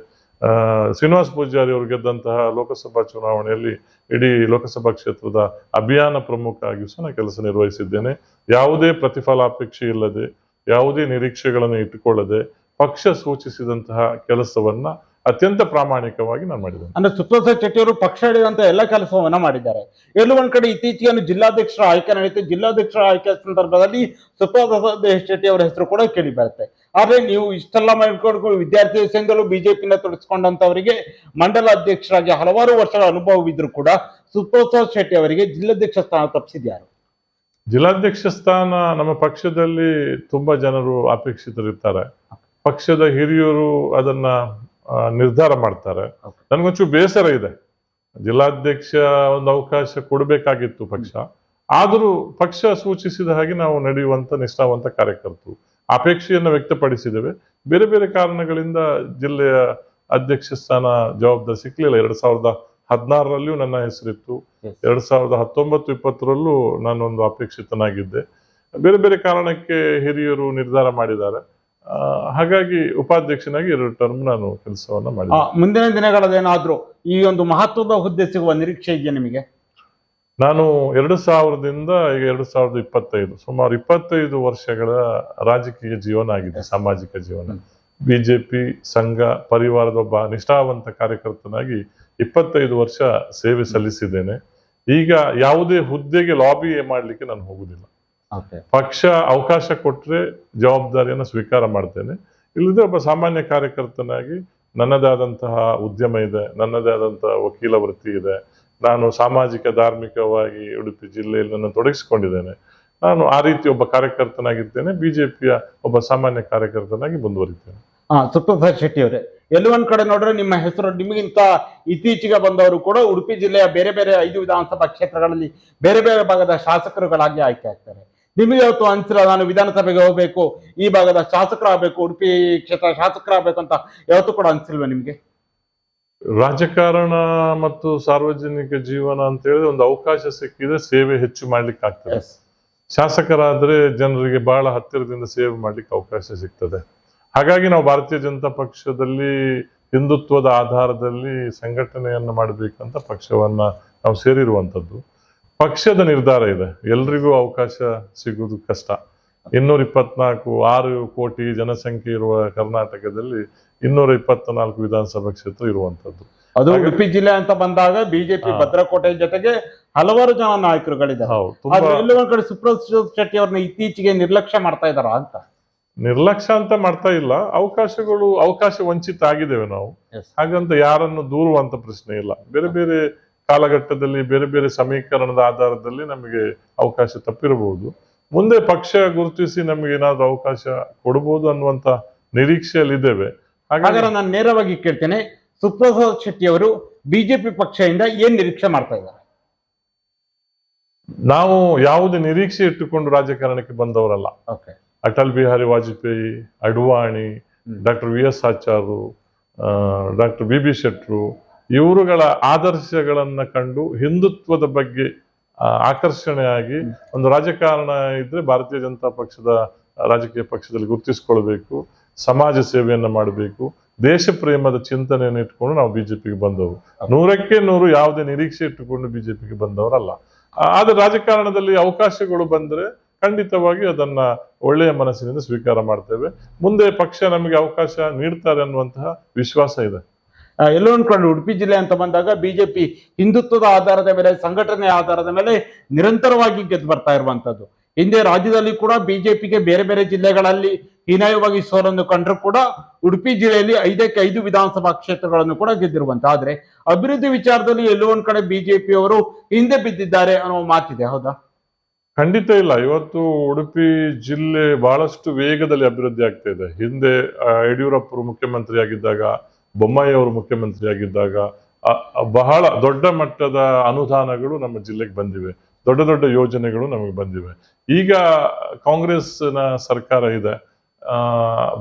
ಶ್ರೀನಿವಾಸ್ ಪೂಜಾರಿ ಅವರು ಗೆದ್ದಂತಹ ಲೋಕಸಭಾ ಚುನಾವಣೆಯಲ್ಲಿ ಇಡೀ ಲೋಕಸಭಾ ಕ್ಷೇತ್ರದ ಅಭಿಯಾನ ಪ್ರಮುಖ ಆಗಿಯೂ ಸಹ ನಾನು ಕೆಲಸ ನಿರ್ವಹಿಸಿದ್ದೇನೆ. ಯಾವುದೇ ಪ್ರತಿಫಲಾಪೇಕ್ಷೆ ಇಲ್ಲದೆ, ಯಾವುದೇ ನಿರೀಕ್ಷೆಗಳನ್ನು ಇಟ್ಟುಕೊಳ್ಳದೆ ಪಕ್ಷ ಸೂಚಿಸಿದಂತಹ ಕೆಲಸವನ್ನ ಅತ್ಯಂತ ಪ್ರಾಮಾಣಿಕವಾಗಿ ನಾನು ಮಾಡಿದ್ದೇನೆ. ಅಂದ್ರೆ ಸುಪ್ರಸಾದ್ ಶೆಟ್ಟಿ ಅವರು ಪಕ್ಷ ಹಿಡಿದಂತ ಎಲ್ಲ ಕೆಲಸವನ್ನ ಮಾಡಿದ್ದಾರೆ. ಎಲ್ಲೋ ಒಂದ್ ಕಡೆ ಇತ್ತೀಚೆಗೆ ಜಿಲ್ಲಾಧ್ಯಕ್ಷರ ಆಯ್ಕೆ ನಡೆಯುತ್ತೆ. ಜಿಲ್ಲಾಧ್ಯಕ್ಷರ ಆಯ್ಕೆ ಸಂದರ್ಭದಲ್ಲಿ ಸುಪ್ರಸಾದ್ ಶೆಟ್ಟಿ ಅವರ ಹೆಸರು ಕೂಡ ಕೇಳಿ ಬರುತ್ತೆ. ಆದ್ರೆ ನೀವು ಇಷ್ಟೆಲ್ಲ ಮಾಡ್ಕೊಂಡು ವಿದ್ಯಾರ್ಥಿ ಸಂಘಗಳು ಬಿಜೆಪಿನ ತೊಡಸ್ಕೊಂಡಂತವರಿಗೆ ಮಂಡಲ ಅಧ್ಯಕ್ಷರಾಗಿ ಹಲವಾರು ವರ್ಷಗಳ ಅನುಭವವಿದ್ರು ಕೂಡ ಸುತ್ತೋಸ ಶೆಟ್ಟಿ ಅವರಿಗೆ ಜಿಲ್ಲಾಧ್ಯಕ್ಷ ಸ್ಥಾನ ತಪ್ಪಿಸಿದ್ಯಾರು? ಜಿಲ್ಲಾಧ್ಯಕ್ಷ ಸ್ಥಾನ ನಮ್ಮ ಪಕ್ಷದಲ್ಲಿ ತುಂಬಾ ಜನರು ಅಪೇಕ್ಷಿತರಿರ್ತಾರೆ. ಪಕ್ಷದ ಹಿರಿಯರು ಅದನ್ನ ನಿರ್ಧಾರ ಮಾಡ್ತಾರೆ. ನನಗೊಂಚೂರು ಬೇಸರ ಇದೆ. ಜಿಲ್ಲಾಧ್ಯಕ್ಷ ಒಂದು ಅವಕಾಶ ಕೊಡಬೇಕಾಗಿತ್ತು ಪಕ್ಷ. ಆದರೂ ಪಕ್ಷ ಸೂಚಿಸಿದ ಹಾಗೆ ನಾವು ನಡೆಯುವಂತ ನಿಷ್ಠಾವಂತ ಕಾರ್ಯಕರ್ತರು ಅಪೇಕ್ಷೆಯನ್ನು ವ್ಯಕ್ತಪಡಿಸಿದ್ದೇವೆ. ಬೇರೆ ಬೇರೆ ಕಾರಣಗಳಿಂದ ಜಿಲ್ಲೆಯ ಅಧ್ಯಕ್ಷ ಸ್ಥಾನ ಜವಾಬ್ದಾರಿ ಸಿಕ್ಕಲಿಲ್ಲ ಎರಡ್ ಸಾವಿರದ ಹದಿನಾರರಲ್ಲಿಯೂ ನನ್ನ ಹೆಸರಿತ್ತು. ಎರಡ್ ಸಾವಿರದ ಹತ್ತೊಂಬತ್ತು ಇಪ್ಪತ್ತರಲ್ಲೂ ನಾನೊಂದು ಅಪೇಕ್ಷಿತನಾಗಿದ್ದೆ. ಬೇರೆ ಬೇರೆ ಕಾರಣಕ್ಕೆ ಹಿರಿಯರು ನಿರ್ಧಾರ ಮಾಡಿದ್ದಾರೆ. ಹಾಗಾಗಿ ಉಪಾಧ್ಯಕ್ಷನಾಗಿ ಎರಡು ಟರ್ಮ್ ನಾನು ಕೆಲಸವನ್ನ ಮಾಡಿ ಮುಂದಿನ ದಿನಗಳದೇನಾದ್ರೂ ಈ ಒಂದು ಮಹತ್ವದ ಹುದ್ದೆ ಸಿಗುವ ನಿರೀಕ್ಷೆ ಇದೆಯಾ ನಿಮಗೆ? ನಾನು ಎರಡು ಸಾವಿರದಿಂದ ಈಗ ಎರಡು ಸಾವಿರದ ಇಪ್ಪತ್ತೈದು ಸುಮಾರು ಇಪ್ಪತ್ತೈದು ವರ್ಷಗಳ ರಾಜಕೀಯ ಜೀವನ ಆಗಿದೆ ಸಾಮಾಜಿಕ ಜೀವನ. ಬಿಜೆಪಿ ಸಂಘ ಪರಿವಾರದ ಒಬ್ಬ ನಿಷ್ಠಾವಂತ ಕಾರ್ಯಕರ್ತನಾಗಿ ಇಪ್ಪತ್ತೈದು ವರ್ಷ ಸೇವೆ ಸಲ್ಲಿಸಿದ್ದೇನೆ. ಈಗ ಯಾವುದೇ ಹುದ್ದೆಗೆ ಲಾಬಿ ಮಾಡ್ಲಿಕ್ಕೆ ನಾನು ಹೋಗುದಿಲ್ಲ. ಪಕ್ಷ ಅವಕಾಶ ಕೊಟ್ಟರೆ ಜವಾಬ್ದಾರಿಯನ್ನು ಸ್ವೀಕಾರ ಮಾಡ್ತೇನೆ. ಇಲ್ಲದೆ ಒಬ್ಬ ಸಾಮಾನ್ಯ ಕಾರ್ಯಕರ್ತನಾಗಿ ನನ್ನದೇ ಆದಂತಹ ಉದ್ಯಮ ಇದೆ ನನ್ನದೇ ಆದಂತಹ ವಕೀಲ ವೃತ್ತಿ ಇದೆ ನಾನು ಸಾಮಾಜಿಕ ಧಾರ್ಮಿಕವಾಗಿ ಉಡುಪಿ ಜಿಲ್ಲೆಯಲ್ಲಿ ನನ್ನ ತೊಡಗಿಸಿಕೊಂಡಿದ್ದೇನೆ. ನಾನು ಆ ರೀತಿ ಒಬ್ಬ ಕಾರ್ಯಕರ್ತನಾಗಿದ್ದೇನೆ ಬಿಜೆಪಿಯ ಒಬ್ಬ ಸಾಮಾನ್ಯ ಕಾರ್ಯಕರ್ತನಾಗಿ ಮುಂದುವರಿತೇನೆ. ಹಾ ಸುಪ್ರಸಾದ್ ಶೆಟ್ಟಿ ಅವರೇ ಎಲ್ಲೋ ಒಂದ್ ಕಡೆ ನೋಡ್ರೆ ನಿಮ್ಮ ಹೆಸರು ನಿಮಗಿಂತ ಇತ್ತೀಚೆಗೆ ಬಂದವರು ಕೂಡ ಉಡುಪಿ ಜಿಲ್ಲೆಯ ಬೇರೆ ಬೇರೆ ಐದು ವಿಧಾನಸಭಾ ಕ್ಷೇತ್ರಗಳಲ್ಲಿ ಬೇರೆ ಬೇರೆ ಭಾಗದ ಶಾಸಕರುಗಳಾಗಿ ಆಯ್ಕೆ ಆಗ್ತಾರೆ. ನಿಮಗೆ ಯಾವತ್ತು ಅನ್ಸಿಲ್ಲ ನಾನು ವಿಧಾನಸಭೆಗೆ ಹೋಗ್ಬೇಕು ಈ ಭಾಗದ ಶಾಸಕರಾಗಬೇಕು ಉಡುಪಿ ಕ್ಷೇತ್ರ ಶಾಸಕರಾಗಬೇಕು ಅಂತ ಯಾವತ್ತೂ ಕೂಡ ಅನ್ಸಿಲ್ವ ನಿಮ್ಗೆ? ರಾಜಕಾರಣ ಮತ್ತು ಸಾರ್ವಜನಿಕ ಜೀವನ ಅಂತ ಹೇಳಿದ್ರೆ ಒಂದು ಅವಕಾಶ ಸಿಕ್ಕಿದ್ರೆ ಸೇವೆ ಹೆಚ್ಚು ಮಾಡ್ಲಿಕ್ಕೆ ಆಗ್ತದೆ. ಶಾಸಕರಾದ್ರೆ ಜನರಿಗೆ ಬಹಳ ಹತ್ತಿರದಿಂದ ಸೇವೆ ಮಾಡ್ಲಿಕ್ಕೆ ಅವಕಾಶ ಸಿಗ್ತದೆ. ಹಾಗಾಗಿ ನಾವು ಭಾರತೀಯ ಜನತಾ ಪಕ್ಷದಲ್ಲಿ ಹಿಂದುತ್ವದ ಆಧಾರದಲ್ಲಿ ಸಂಘಟನೆಯನ್ನು ಮಾಡಬೇಕಂತ ಪಕ್ಷವನ್ನ ನಾವು ಸೇರಿರುವಂತದ್ದು ಪಕ್ಷದ ನಿರ್ಧಾರ ಇದೆ. ಎಲ್ರಿಗೂ ಅವಕಾಶ ಸಿಗುವುದು ಕಷ್ಟ. ಇನ್ನೂರ ಇಪ್ಪತ್ನಾಲ್ಕು ಆರು ಕೋಟಿ ಜನಸಂಖ್ಯೆ ಇರುವ ಕರ್ನಾಟಕದಲ್ಲಿ ಇನ್ನೂರ ಇಪ್ಪತ್ನಾಲ್ಕು ವಿಧಾನಸಭಾ ಕ್ಷೇತ್ರ ಇರುವಂತದ್ದು ಅದು ಉಡುಪಿ ಜಿಲ್ಲೆ ಅಂತ ಬಂದಾಗ ಬಿಜೆಪಿ. ಭದ್ರಕೋಟೆ ಜೊತೆಗೆ ಹಲವಾರು ಜನ ನಾಯಕರುಗಳಿದ್ದಾರೆ. ಕಡೆ ಸುಪ್ರಸಿದ್ಧ ಶೆಟ್ಟಿ ಅವ್ರನ್ನ ಇತ್ತೀಚೆಗೆ ನಿರ್ಲಕ್ಷ್ಯ ಮಾಡ್ತಾ ಇದಾರ ಅಂತ? ನಿರ್ಲಕ್ಷ್ಯ ಅಂತ ಮಾಡ್ತಾ ಇಲ್ಲ. ಅವಕಾಶಗಳು ಅವಕಾಶ ವಂಚಿತ ಆಗಿದ್ದೇವೆ ನಾವು. ಹಾಗಂತ ಯಾರನ್ನು ದೂರುವಂತ ಪ್ರಶ್ನೆ ಇಲ್ಲ. ಬೇರೆ ಬೇರೆ ಕಾಲಘಟ್ಟದಲ್ಲಿ ಬೇರೆ ಬೇರೆ ಸಮೀಕರಣದ ಆಧಾರದಲ್ಲಿ ನಮಗೆ ಅವಕಾಶ ತಪ್ಪಿರಬಹುದು. ಮುಂದೆ ಪಕ್ಷ ಗುರುತಿಸಿ ನಮಗೆ ಏನಾದ್ರು ಅವಕಾಶ ಕೊಡಬಹುದು ಅನ್ನುವಂತ ನಿರೀಕ್ಷೆಯಲ್ಲಿ ಇದ್ದೇವೆ. ಹಾಗಾದ್ರೆ ನಾನು ನೇರವಾಗಿ ಕೇಳ್ತೇನೆ ಸುಪ್ರಸಾದ್ ಶೆಟ್ಟಿ ಅವರು ಬಿಜೆಪಿ ಪಕ್ಷದಿಂದ ಏನ್ ನಿರೀಕ್ಷೆ ಮಾಡ್ತಾ ಇದ್ದಾರೆ? ನಾವು ಯಾವುದೇ ನಿರೀಕ್ಷೆ ಇಟ್ಟುಕೊಂಡು ರಾಜಕಾರಣಕ್ಕೆ ಬಂದವರಲ್ಲ. Okay Atal Bihari Vajpayee Advani. Doctor V S ಆಚಾರ್ರು doctor B B ಶೆಟ್ರು ಇವರುಗಳ ಆದರ್ಶಗಳನ್ನ ಕಂಡು ಹಿಂದುತ್ವದ ಬಗ್ಗೆ ಆಕರ್ಷಣೆಯಾಗಿ ಒಂದು ರಾಜಕಾರಣ ಇದ್ರೆ ಭಾರತೀಯ ಜನತಾ ಪಕ್ಷದ ರಾಜಕೀಯ ಪಕ್ಷದಲ್ಲಿ ಗುರುತಿಸ್ಕೊಳ್ಬೇಕು, ಸಮಾಜ ಸೇವೆಯನ್ನು ಮಾಡಬೇಕು, ದೇಶ ಪ್ರೇಮದ ಚಿಂತನೆಯನ್ನು ಇಟ್ಕೊಂಡು ನಾವು ಬಿಜೆಪಿಗೆ ಬಂದವರು ನೂರಕ್ಕೆ ನೂರು ಯಾವುದೇ ನಿರೀಕ್ಷೆ ಇಟ್ಟುಕೊಂಡು ಬಿಜೆಪಿಗೆ ಬಂದವರಲ್ಲ. ಆದ್ರೆ ರಾಜಕಾರಣದಲ್ಲಿ ಅವಕಾಶಗಳು ಬಂದ್ರೆ ಖಂಡಿತವಾಗಿ ಅದನ್ನ ಒಳ್ಳೆಯ ಮನಸ್ಸಿನಿಂದ ಸ್ವೀಕಾರ ಮಾಡ್ತೇವೆ. ಮುಂದೆ ಪಕ್ಷ ನಮಗೆ ಅವಕಾಶ ನೀಡ್ತಾರೆ ಅನ್ನುವಂತಹ ವಿಶ್ವಾಸ ಇದೆ. ಎಲ್ಲೋ ಕಡೆ ಉಡುಪಿ ಜಿಲ್ಲೆ ಅಂತ ಬಂದಾಗ ಬಿಜೆಪಿ ಹಿಂದುತ್ವದ ಆಧಾರದ ಮೇಲೆ, ಸಂಘಟನೆ ಆಧಾರದ ಮೇಲೆ ನಿರಂತರವಾಗಿ ಗೆದ್ದು ಬರ್ತಾ ಇರುವಂತದ್ದು. ಹಿಂದೆ ರಾಜ್ಯದಲ್ಲಿ ಕೂಡ ಬಿಜೆಪಿಗೆ ಬೇರೆ ಬೇರೆ ಜಿಲ್ಲೆಗಳಲ್ಲಿ ಹೀನಾಯವಾಗಿ ಸೋಲನ್ನು ಕಂಡ್ರು ಕೂಡ ಉಡುಪಿ ಜಿಲ್ಲೆಯಲ್ಲಿ ಐದಕ್ಕೆ ಐದು ವಿಧಾನಸಭಾ ಕ್ಷೇತ್ರಗಳನ್ನು ಕೂಡ ಗೆದ್ದಿರುವಂತ. ಆದ್ರೆ ಅಭಿವೃದ್ಧಿ ವಿಚಾರದಲ್ಲಿ ಎಲ್ಲೋ ಒಂದ್ ಕಡೆ ಬಿಜೆಪಿ ಅವರು ಹಿಂದೆ ಬಿದ್ದಿದ್ದಾರೆ ಅನ್ನೋ ಮಾತಿದೆ, ಹೌದಾ? ಖಂಡಿತ ಇಲ್ಲ. ಇವತ್ತು ಉಡುಪಿ ಜಿಲ್ಲೆ ಬಹಳಷ್ಟು ವೇಗದಲ್ಲಿ ಅಭಿವೃದ್ಧಿ ಆಗ್ತಾ ಇದೆ. ಹಿಂದೆ ಯಡಿಯೂರಪ್ಪರು ಮುಖ್ಯಮಂತ್ರಿ ಆಗಿದ್ದಾಗ ಬೊಮ್ಮಾಯಿ ಅವರು ಮುಖ್ಯಮಂತ್ರಿ ಆಗಿದ್ದಾಗ ಆ, ಆ, ಬಹಳ ದೊಡ್ಡ ಮಟ್ಟದ ಅನುದಾನಗಳು ನಮ್ಮ ಜಿಲ್ಲೆಗೆ ಬಂದಿವೆ. ದೊಡ್ಡ ದೊಡ್ಡ ಯೋಜನೆಗಳು ನಮಗೆ ಬಂದಿವೆ. ಈಗ ಕಾಂಗ್ರೆಸ್ನ ಸರ್ಕಾರ ಇದೆ.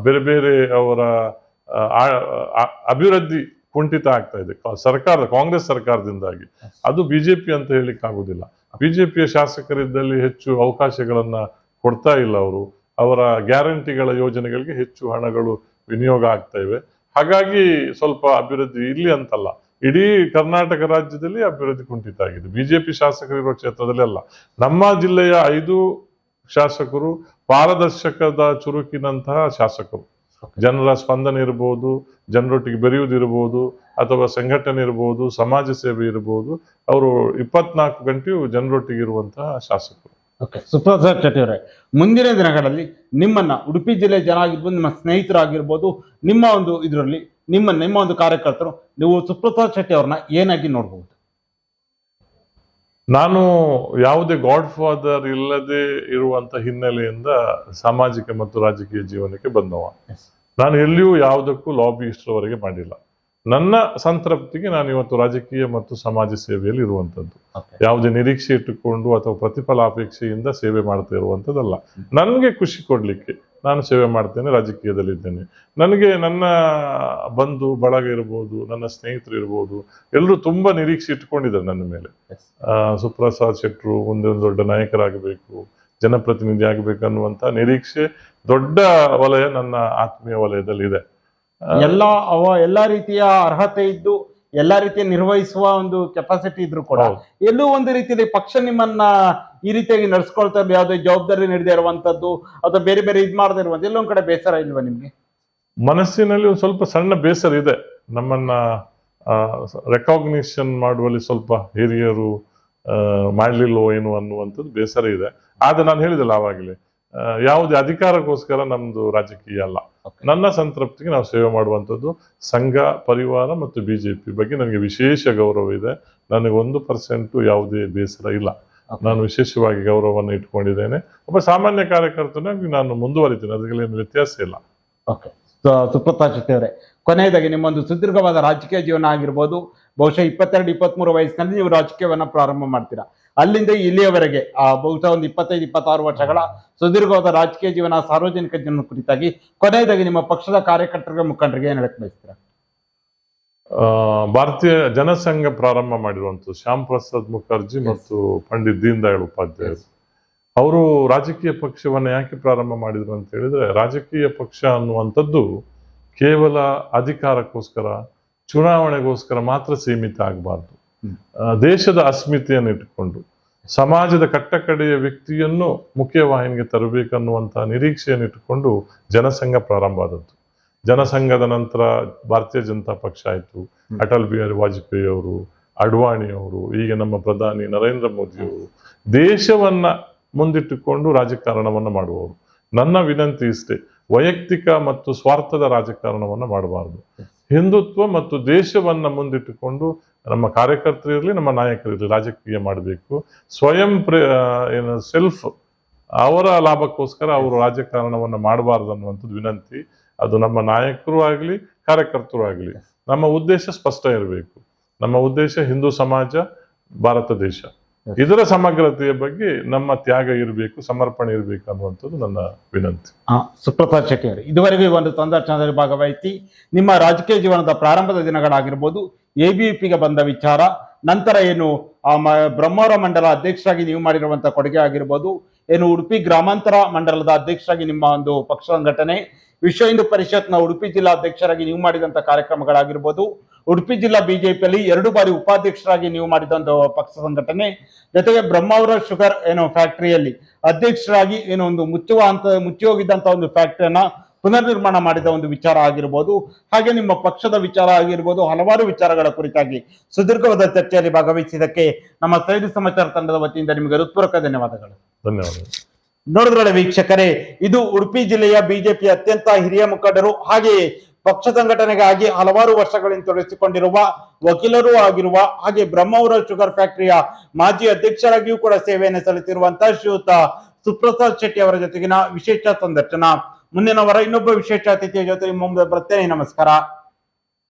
ಬೇರೆ ಬೇರೆ ಅವರ ಅಭಿವೃದ್ಧಿ ಕುಂಠಿತ ಆಗ್ತಾ ಇದೆ. ಸರ್ಕಾರದ ಸರ್ಕಾರ ಕಾಂಗ್ರೆಸ್ ಸರ್ಕಾರದಿಂದಾಗಿ. ಅದು ಬಿಜೆಪಿ ಅಂತ ಹೇಳಿಕ್ ಆಗುದಿಲ್ಲ. ಬಿಜೆಪಿಯ ಶಾಸಕರಿದ್ದಲ್ಲಿ ಹೆಚ್ಚು ಅವಕಾಶಗಳನ್ನ ಕೊಡ್ತಾ ಇಲ್ಲ ಅವರು. ಅವರ ಗ್ಯಾರಂಟಿಗಳ ಯೋಜನೆಗಳಿಗೆ ಹೆಚ್ಚು ಹಣಗಳು ವಿನಿಯೋಗ ಆಗ್ತಾ ಇವೆ. ಹಾಗಾಗಿ ಸ್ವಲ್ಪ ಅಭಿವೃದ್ಧಿ ಇಲ್ಲಿ ಅಂತಲ್ಲ. ಇಡೀ ಕರ್ನಾಟಕ ರಾಜ್ಯದಲ್ಲಿ ಅಭಿವೃದ್ಧಿ ಕುಂಠಿತ ಆಗಿದೆ ಬಿಜೆಪಿ ಶಾಸಕರಿರುವ ಕ್ಷೇತ್ರದಲ್ಲಿ ಅಲ್ಲ. ನಮ್ಮ ಜಿಲ್ಲೆಯ ಐದು ಶಾಸಕರು ಪಾರದರ್ಶಕದ ಚುರುಕಿನಂತಹ ಶಾಸಕರು. ಜನರ ಸ್ಪಂದನೆ ಇರಬಹುದು ಜನರೊಟ್ಟಿಗೆ ಬೆರೆಯುವುದಿರಬಹುದು ಅಥವಾ ಸಂಘಟನೆ ಇರಬಹುದು ಸಮಾಜ ಸೇವೆ ಇರಬಹುದು ಅವರು ಇಪ್ಪತ್ನಾಲ್ಕು ಗಂಟೆಯು ಜನರೊಟ್ಟಿಗೆ ಇರುವಂತಹ ಶಾಸಕರು. ಓಕೆ ಸುಪ್ರಸಾದ್ ಶೆಟ್ಟಿ ಅವರೇ ಮುಂದಿನ ದಿನಗಳಲ್ಲಿ ನಿಮ್ಮನ್ನ ಉಡುಪಿ ಜಿಲ್ಲೆ ಜನ ಆಗಿರ್ಬೋದು ನಿಮ್ಮ ಸ್ನೇಹಿತರಾಗಿರ್ಬೋದು ನಿಮ್ಮ ಒಂದು ಇದರಲ್ಲಿ ನಿಮ್ಮ ನಿಮ್ಮ ಒಂದು ಕಾರ್ಯಕರ್ತರು ನೀವು ಸುಪ್ರಸಾದ್ ಶೆಟ್ಟಿ ಅವ್ರನ್ನ ಏನಾಗಿ ನೋಡ್ಬೋದು? ನಾನು ಯಾವುದೇ ಗಾಡ್ ಫಾದರ್ ಇಲ್ಲದೆ ಇರುವಂತ ಹಿನ್ನೆಲೆಯಿಂದ ಸಾಮಾಜಿಕ ಮತ್ತು ರಾಜಕೀಯ ಜೀವನಕ್ಕೆ ಬಂದವ. ನಾನು ಎಲ್ಲಿಯೂ ಯಾವುದಕ್ಕೂ ಲಾಬಿ ಇಷ್ಟರವರೆಗೆ ಮಾಡಿಲ್ಲ. ನನ್ನ ಸಂತೃಪ್ತಿಗೆ ನಾನು ಇವತ್ತು ರಾಜಕೀಯ ಮತ್ತು ಸಮಾಜ ಸೇವೆಯಲ್ಲಿ ಇರುವಂತದ್ದು. ಯಾವುದೇ ನಿರೀಕ್ಷೆ ಇಟ್ಟುಕೊಂಡು ಅಥವಾ ಪ್ರತಿಫಲ ಪ್ರತಿಫಲಾಪೇಕ್ಷೆಯಿಂದ ಸೇವೆ ಮಾಡ್ತಾ ಇರುವಂಥದ್ದಲ್ಲ ನನಗೆ ಖುಷಿ ಕೊಡ್ಲಿಕ್ಕೆ ನಾನು ಸೇವೆ ಮಾಡ್ತೇನೆ ರಾಜಕೀಯದಲ್ಲಿದ್ದೇನೆ ನನಗೆ ನನ್ನ ಬಂಧು ಬಳಗ ಇರ್ಬೋದು ನನ್ನ ಸ್ನೇಹಿತರು ಇರ್ಬೋದು ಎಲ್ಲರೂ ತುಂಬಾ ನಿರೀಕ್ಷೆ ಇಟ್ಕೊಂಡಿದ್ದಾರೆ ನನ್ನ ಮೇಲೆ. ಸುಪ್ರಸಾದ್ ಶೆಟ್ರು ಮುಂದೆ ಒಂದು ದೊಡ್ಡ ನಾಯಕರಾಗಬೇಕು ಜನಪ್ರತಿನಿಧಿ ಆಗಬೇಕು ಅನ್ನುವಂತ ನಿರೀಕ್ಷೆ ದೊಡ್ಡ ವಲಯ ನನ್ನ ಆತ್ಮೀಯ ವಲಯದಲ್ಲಿ ಇದೆ ಎಲ್ಲ ಅವ ಎಲ್ಲಾ ರೀತಿಯ ಅರ್ಹತೆ ಇದ್ದು ಎಲ್ಲಾ ರೀತಿಯ ನಿರ್ವಹಿಸುವ ಒಂದು ಕೆಪಾಸಿಟಿ ಇದ್ರು ಕೂಡ ಎಲ್ಲೂ ಒಂದು ರೀತಿಯಲ್ಲಿ ಪಕ್ಷ ನಿಮ್ಮನ್ನ ಈ ರೀತಿಯಾಗಿ ನಡ್ಸ್ಕೊಳ್ತಾ ಇರ್ಲಿ ಯಾವುದೇ ಜವಾಬ್ದಾರಿ ನೀಡದೇ ಇರುವಂತದ್ದು ಅಥವಾ ಬೇರೆ ಬೇರೆ ಇದ್ ಮಾಡದೇ ಇರುವಂತ ಎಲ್ಲೊಂದ್ ಕಡೆ ಬೇಸರ ಇಲ್ವಾ ನಿಮ್ಗೆ? ಮನಸ್ಸಿನಲ್ಲಿ ಒಂದು ಸ್ವಲ್ಪ ಸಣ್ಣ ಬೇಸರ ಇದೆ. ನಮ್ಮನ್ನ ರೆಕಾಗ್ನಿಷನ್ ಮಾಡುವಲ್ಲಿ ಸ್ವಲ್ಪ ಹಿರಿಯರು ಮಾಡ್ಲಿಲ್ವೋ ಏನು ಅನ್ನುವಂಥದ್ದು ಬೇಸರ ಇದೆ. ಆದ್ರೆ ನಾನು ಹೇಳಿದಲ್ಲ ಆವಾಗಲೇ ಯಾವುದೇ ಅಧಿಕಾರಕ್ಕೋಸ್ಕರ ನಮ್ದು ರಾಜಕೀಯ ಅಲ್ಲ. ನನ್ನ ಸಂತೃಪ್ತಿಗೆ ನಾವು ಸೇವೆ ಮಾಡುವಂಥದ್ದು ಸಂಘ ಪರಿವಾರ ಮತ್ತು ಬಿಜೆಪಿ ಬಗ್ಗೆ ನನಗೆ ವಿಶೇಷ ಗೌರವ ಇದೆ. ನನಗೆ ಒಂದು ಪರ್ಸೆಂಟ್ ಯಾವುದೇ ಬೇಸರ ಇಲ್ಲ. ನಾನು ವಿಶೇಷವಾಗಿ ಗೌರವವನ್ನು ಇಟ್ಕೊಂಡಿದ್ದೇನೆ ಒಬ್ಬ ಸಾಮಾನ್ಯ ಕಾರ್ಯಕರ್ತನಾಗಿ ನಾನು ಮುಂದುವರಿತೇನೆ. ಅದರಲ್ಲಿ ಏನು ವ್ಯತ್ಯಾಸ ಇಲ್ಲ. ಓಕೆ ಸುಪ್ರತಾಪ್ ಶೆಟ್ಟಿ ಅವರೇ ಕೊನೆಯದಾಗಿ ನಿಮ್ಮೊಂದು ಸುದೀರ್ಘವಾದ ರಾಜಕೀಯ ಜೀವನ ಆಗಿರ್ಬೋದು. ಬಹುಶಃ ಇಪ್ಪತ್ತೆರಡು ಇಪ್ಪತ್ಮೂರು ವಯಸ್ಸಿನಲ್ಲಿ ನೀವು ರಾಜಕೀಯವನ್ನು ಪ್ರಾರಂಭ ಮಾಡ್ತೀರಾ. ಅಲ್ಲಿಂದ ಇಲ್ಲಿಯವರೆಗೆ ಆ ಬಹುಶಃ ಒಂದು ಇಪ್ಪತ್ತೈದು ಇಪ್ಪತ್ತಾರು ವರ್ಷಗಳ ಸುದೀರ್ಘವಾದ ರಾಜಕೀಯ ಜೀವನ ಸಾರ್ವಜನಿಕ ಜೀವನ ಕುರಿತಾಗಿ ಕೊನೆಯದಾಗಿ ನಿಮ್ಮ ಪಕ್ಷದ ಕಾರ್ಯಕರ್ತರಿಗೆ ಮುಖಂಡರಿಗೆ ಏನು ಹೇಳಕ್ ಬಯಸ್ತೀರಾ? ಆ, ಭಾರತೀಯ ಜನಸಂಘ ಪ್ರಾರಂಭ ಮಾಡಿರುವಂಥದ್ದು ಶ್ಯಾಮ್ ಪ್ರಸಾದ್ ಮುಖರ್ಜಿ ಮತ್ತು ಪಂಡಿತ್ ದೀನ್ ದಯಾಳ್ ಉಪಾಧ್ಯಾಯ ಅವರು ರಾಜಕೀಯ ಪಕ್ಷವನ್ನು ಯಾಕೆ ಪ್ರಾರಂಭ ಮಾಡಿದ್ರು ಅಂತ ಹೇಳಿದ್ರೆ ರಾಜಕೀಯ ಪಕ್ಷ ಅನ್ನುವಂಥದ್ದು ಕೇವಲ ಅಧಿಕಾರಕ್ಕೋಸ್ಕರ ಚುನಾವಣೆಗೋಸ್ಕರ ಮಾತ್ರ ಸೀಮಿತ ಆಗಬಾರ್ದು. ದೇಶದ ಅಸ್ಮಿತೆಯನ್ನು ಇಟ್ಟುಕೊಂಡು ಸಮಾಜದ ಕಟ್ಟಕಡೆಯ ವ್ಯಕ್ತಿಯನ್ನು ಮುಖ್ಯವಾಹಿನಿಗೆ ತರಬೇಕನ್ನುವಂತಹ ನಿರೀಕ್ಷೆಯನ್ನು ಇಟ್ಟುಕೊಂಡು ಜನಸಂಘ ಪ್ರಾರಂಭ ಆದದ್ದು. ಜನಸಂಘದ ನಂತರ ಭಾರತೀಯ ಜನತಾ ಪಕ್ಷ ಆಯಿತು. ಅಟಲ್ ಬಿಹಾರಿ ವಾಜಪೇಯಿ ಅವರು ಅಡ್ವಾಣಿ ಅವರು ಈಗ ನಮ್ಮ ಪ್ರಧಾನಿ ನರೇಂದ್ರ ಮೋದಿ ಅವರು ದೇಶವನ್ನ ಮುಂದಿಟ್ಟುಕೊಂಡು ರಾಜಕಾರಣವನ್ನ ಮಾಡುವವರು. ನನ್ನ ವಿನಂತಿ ಇಷ್ಟೇ. ವೈಯಕ್ತಿಕ ಮತ್ತು ಸ್ವಾರ್ಥದ ರಾಜಕಾರಣವನ್ನು ಮಾಡಬಾರದು. ಹಿಂದುತ್ವ ಮತ್ತು ದೇಶವನ್ನು ಮುಂದಿಟ್ಟುಕೊಂಡು ನಮ್ಮ ಕಾರ್ಯಕರ್ತರು ಇರಲಿ, ನಮ್ಮ ನಾಯಕರು ಇರಲಿ, ರಾಜಕೀಯ ಮಾಡಬೇಕು. ಸ್ವಯಂ ಪ್ರೇ ಏನು ಸೆಲ್ಫ್ ಅವರ ಲಾಭಕ್ಕೋಸ್ಕರ ಅವರು ರಾಜಕಾರಣವನ್ನು ಮಾಡಬಾರದು ಅನ್ನುವಂಥದ್ದು ವಿನಂತಿ. ಅದು ನಮ್ಮ ನಾಯಕರು ಆಗಲಿ, ಕಾರ್ಯಕರ್ತರು ಆಗಲಿ. ನಮ್ಮ ಉದ್ದೇಶ ಸ್ಪಷ್ಟ ಇರಬೇಕು. ನಮ್ಮ ಉದ್ದೇಶ ಹಿಂದೂ ಸಮಾಜ, ಭಾರತ ದೇಶ. ಇದರ ಸಮಗ್ರತೆಯ ಬಗ್ಗೆ ನಮ್ಮ ತ್ಯಾಗ ಇರಬೇಕು ಸಮರ್ಪಣೆ ಇರಬೇಕು ಅನ್ನುವಂಥದ್ದು ನನ್ನ ವಿನಂತಿ. ಆ, ಸುಪ್ರತಾಪ್ ಶೆಟ್ಟಿ ಅವರು ಇದುವರೆಗೂ ಈ ಒಂದು ಸಂದರ್ಶನದಲ್ಲಿ ಭಾಗವಹಿಸಿ ನಿಮ್ಮ ರಾಜಕೀಯ ಜೀವನದ ಪ್ರಾರಂಭದ ದಿನಗಳಾಗಿರ್ಬೋದು ಎ ಬಿ ಪಿಗೆ ಬಂದ ವಿಚಾರ ನಂತರ ಏನು ಆ ಬ್ರಹ್ಮವರ ಮಂಡಲ ಅಧ್ಯಕ್ಷರಾಗಿ ನೀವು ಮಾಡಿರುವಂತಹ ಕೊಡುಗೆ ಆಗಿರ್ಬೋದು ಏನು ಉಡುಪಿ ಗ್ರಾಮಾಂತರ ಮಂಡಲದ ಅಧ್ಯಕ್ಷರಾಗಿ ನಿಮ್ಮ ಒಂದು ಪಕ್ಷ ಸಂಘಟನೆ ವಿಶ್ವ ಹಿಂದೂ ಪರಿಷತ್ನ ಉಡುಪಿ ಜಿಲ್ಲಾ ಅಧ್ಯಕ್ಷರಾಗಿ ನೀವು ಮಾಡಿದಂತ ಕಾರ್ಯಕ್ರಮಗಳಾಗಿರ್ಬೋದು ಉಡುಪಿ ಜಿಲ್ಲಾ ಬಿಜೆಪಿಯಲ್ಲಿ ಎರಡು ಬಾರಿ ಉಪಾಧ್ಯಕ್ಷರಾಗಿ ನೀವು ಮಾಡಿದಂತ ಪಕ್ಷ ಸಂಘಟನೆ. ಜೊತೆಗೆ ಬ್ರಹ್ಮಾವರ ಶುಗರ್ ಏನು ಫ್ಯಾಕ್ಟರಿಯಲ್ಲಿ ಅಧ್ಯಕ್ಷರಾಗಿ ಏನು ಒಂದು ಮುಚ್ಚುವ ಹಂತ ಮುಚ್ಚಿ ಹೋಗಿದ್ದಂತ ಒಂದು ಫ್ಯಾಕ್ಟರಿಯನ್ನ ಪುನರ್ನಿರ್ಮಾಣ ಮಾಡಿದ ಒಂದು ವಿಚಾರ ಆಗಿರ್ಬೋದು ಹಾಗೆ ನಿಮ್ಮ ಪಕ್ಷದ ವಿಚಾರ ಆಗಿರ್ಬೋದು ಹಲವಾರು ವಿಚಾರಗಳ ಕುರಿತಾಗಿ ಸುದೀರ್ಘವಾದ ಚರ್ಚೆಯಲ್ಲಿ ಭಾಗವಹಿಸಿದ್ದಕ್ಕೆ ನಮ್ಮ ಸೈನಿಕ ಸಮಾಚಾರ ತಂಡದ ವತಿಯಿಂದ ನಿಮಗೆ ಹೃತ್ಪೂರ್ವಕ ಧನ್ಯವಾದಗಳು. ಧನ್ಯವಾದಗಳು. ನೋಡಿದ್ರಲ್ಲ ವೀಕ್ಷಕರೇ ಇದು ಉಡುಪಿ ಜಿಲ್ಲೆಯ ಬಿಜೆಪಿ ಅತ್ಯಂತ ಹಿರಿಯ ಮುಖಂಡರು ಹಾಗೆಯೇ ಪಕ್ಷ ಸಂಘಟನೆಗಾಗಿ ಹಲವಾರು ವರ್ಷಗಳಿಂದ ತೊಡಗಿಸಿಕೊಂಡಿರುವ ವಕೀಲರೂ ಆಗಿರುವ ಹಾಗೆ ಬ್ರಹ್ಮವರ ಶುಗರ್ ಫ್ಯಾಕ್ಟರಿಯ ಮಾಜಿ ಅಧ್ಯಕ್ಷರಾಗಿಯೂ ಕೂಡ ಸೇವೆಯನ್ನು ಸಲ್ಲಿಸಿರುವಂತಹ ಶ್ರೀಯುತ ಸುಪ್ರಸಾದ್ ಶೆಟ್ಟಿ ಅವರ ಜೊತೆಗಿನ ವಿಶೇಷ ಸಂದರ್ಶನ. ಮುಂದಿನ ವಾರ ಇನ್ನೊಬ್ಬ ವಿಶೇಷ ಅತಿಥಿಯ ಜೊತೆ ಮುಂದೆ ಬರ್ತೇನೆ. ನಮಸ್ಕಾರ.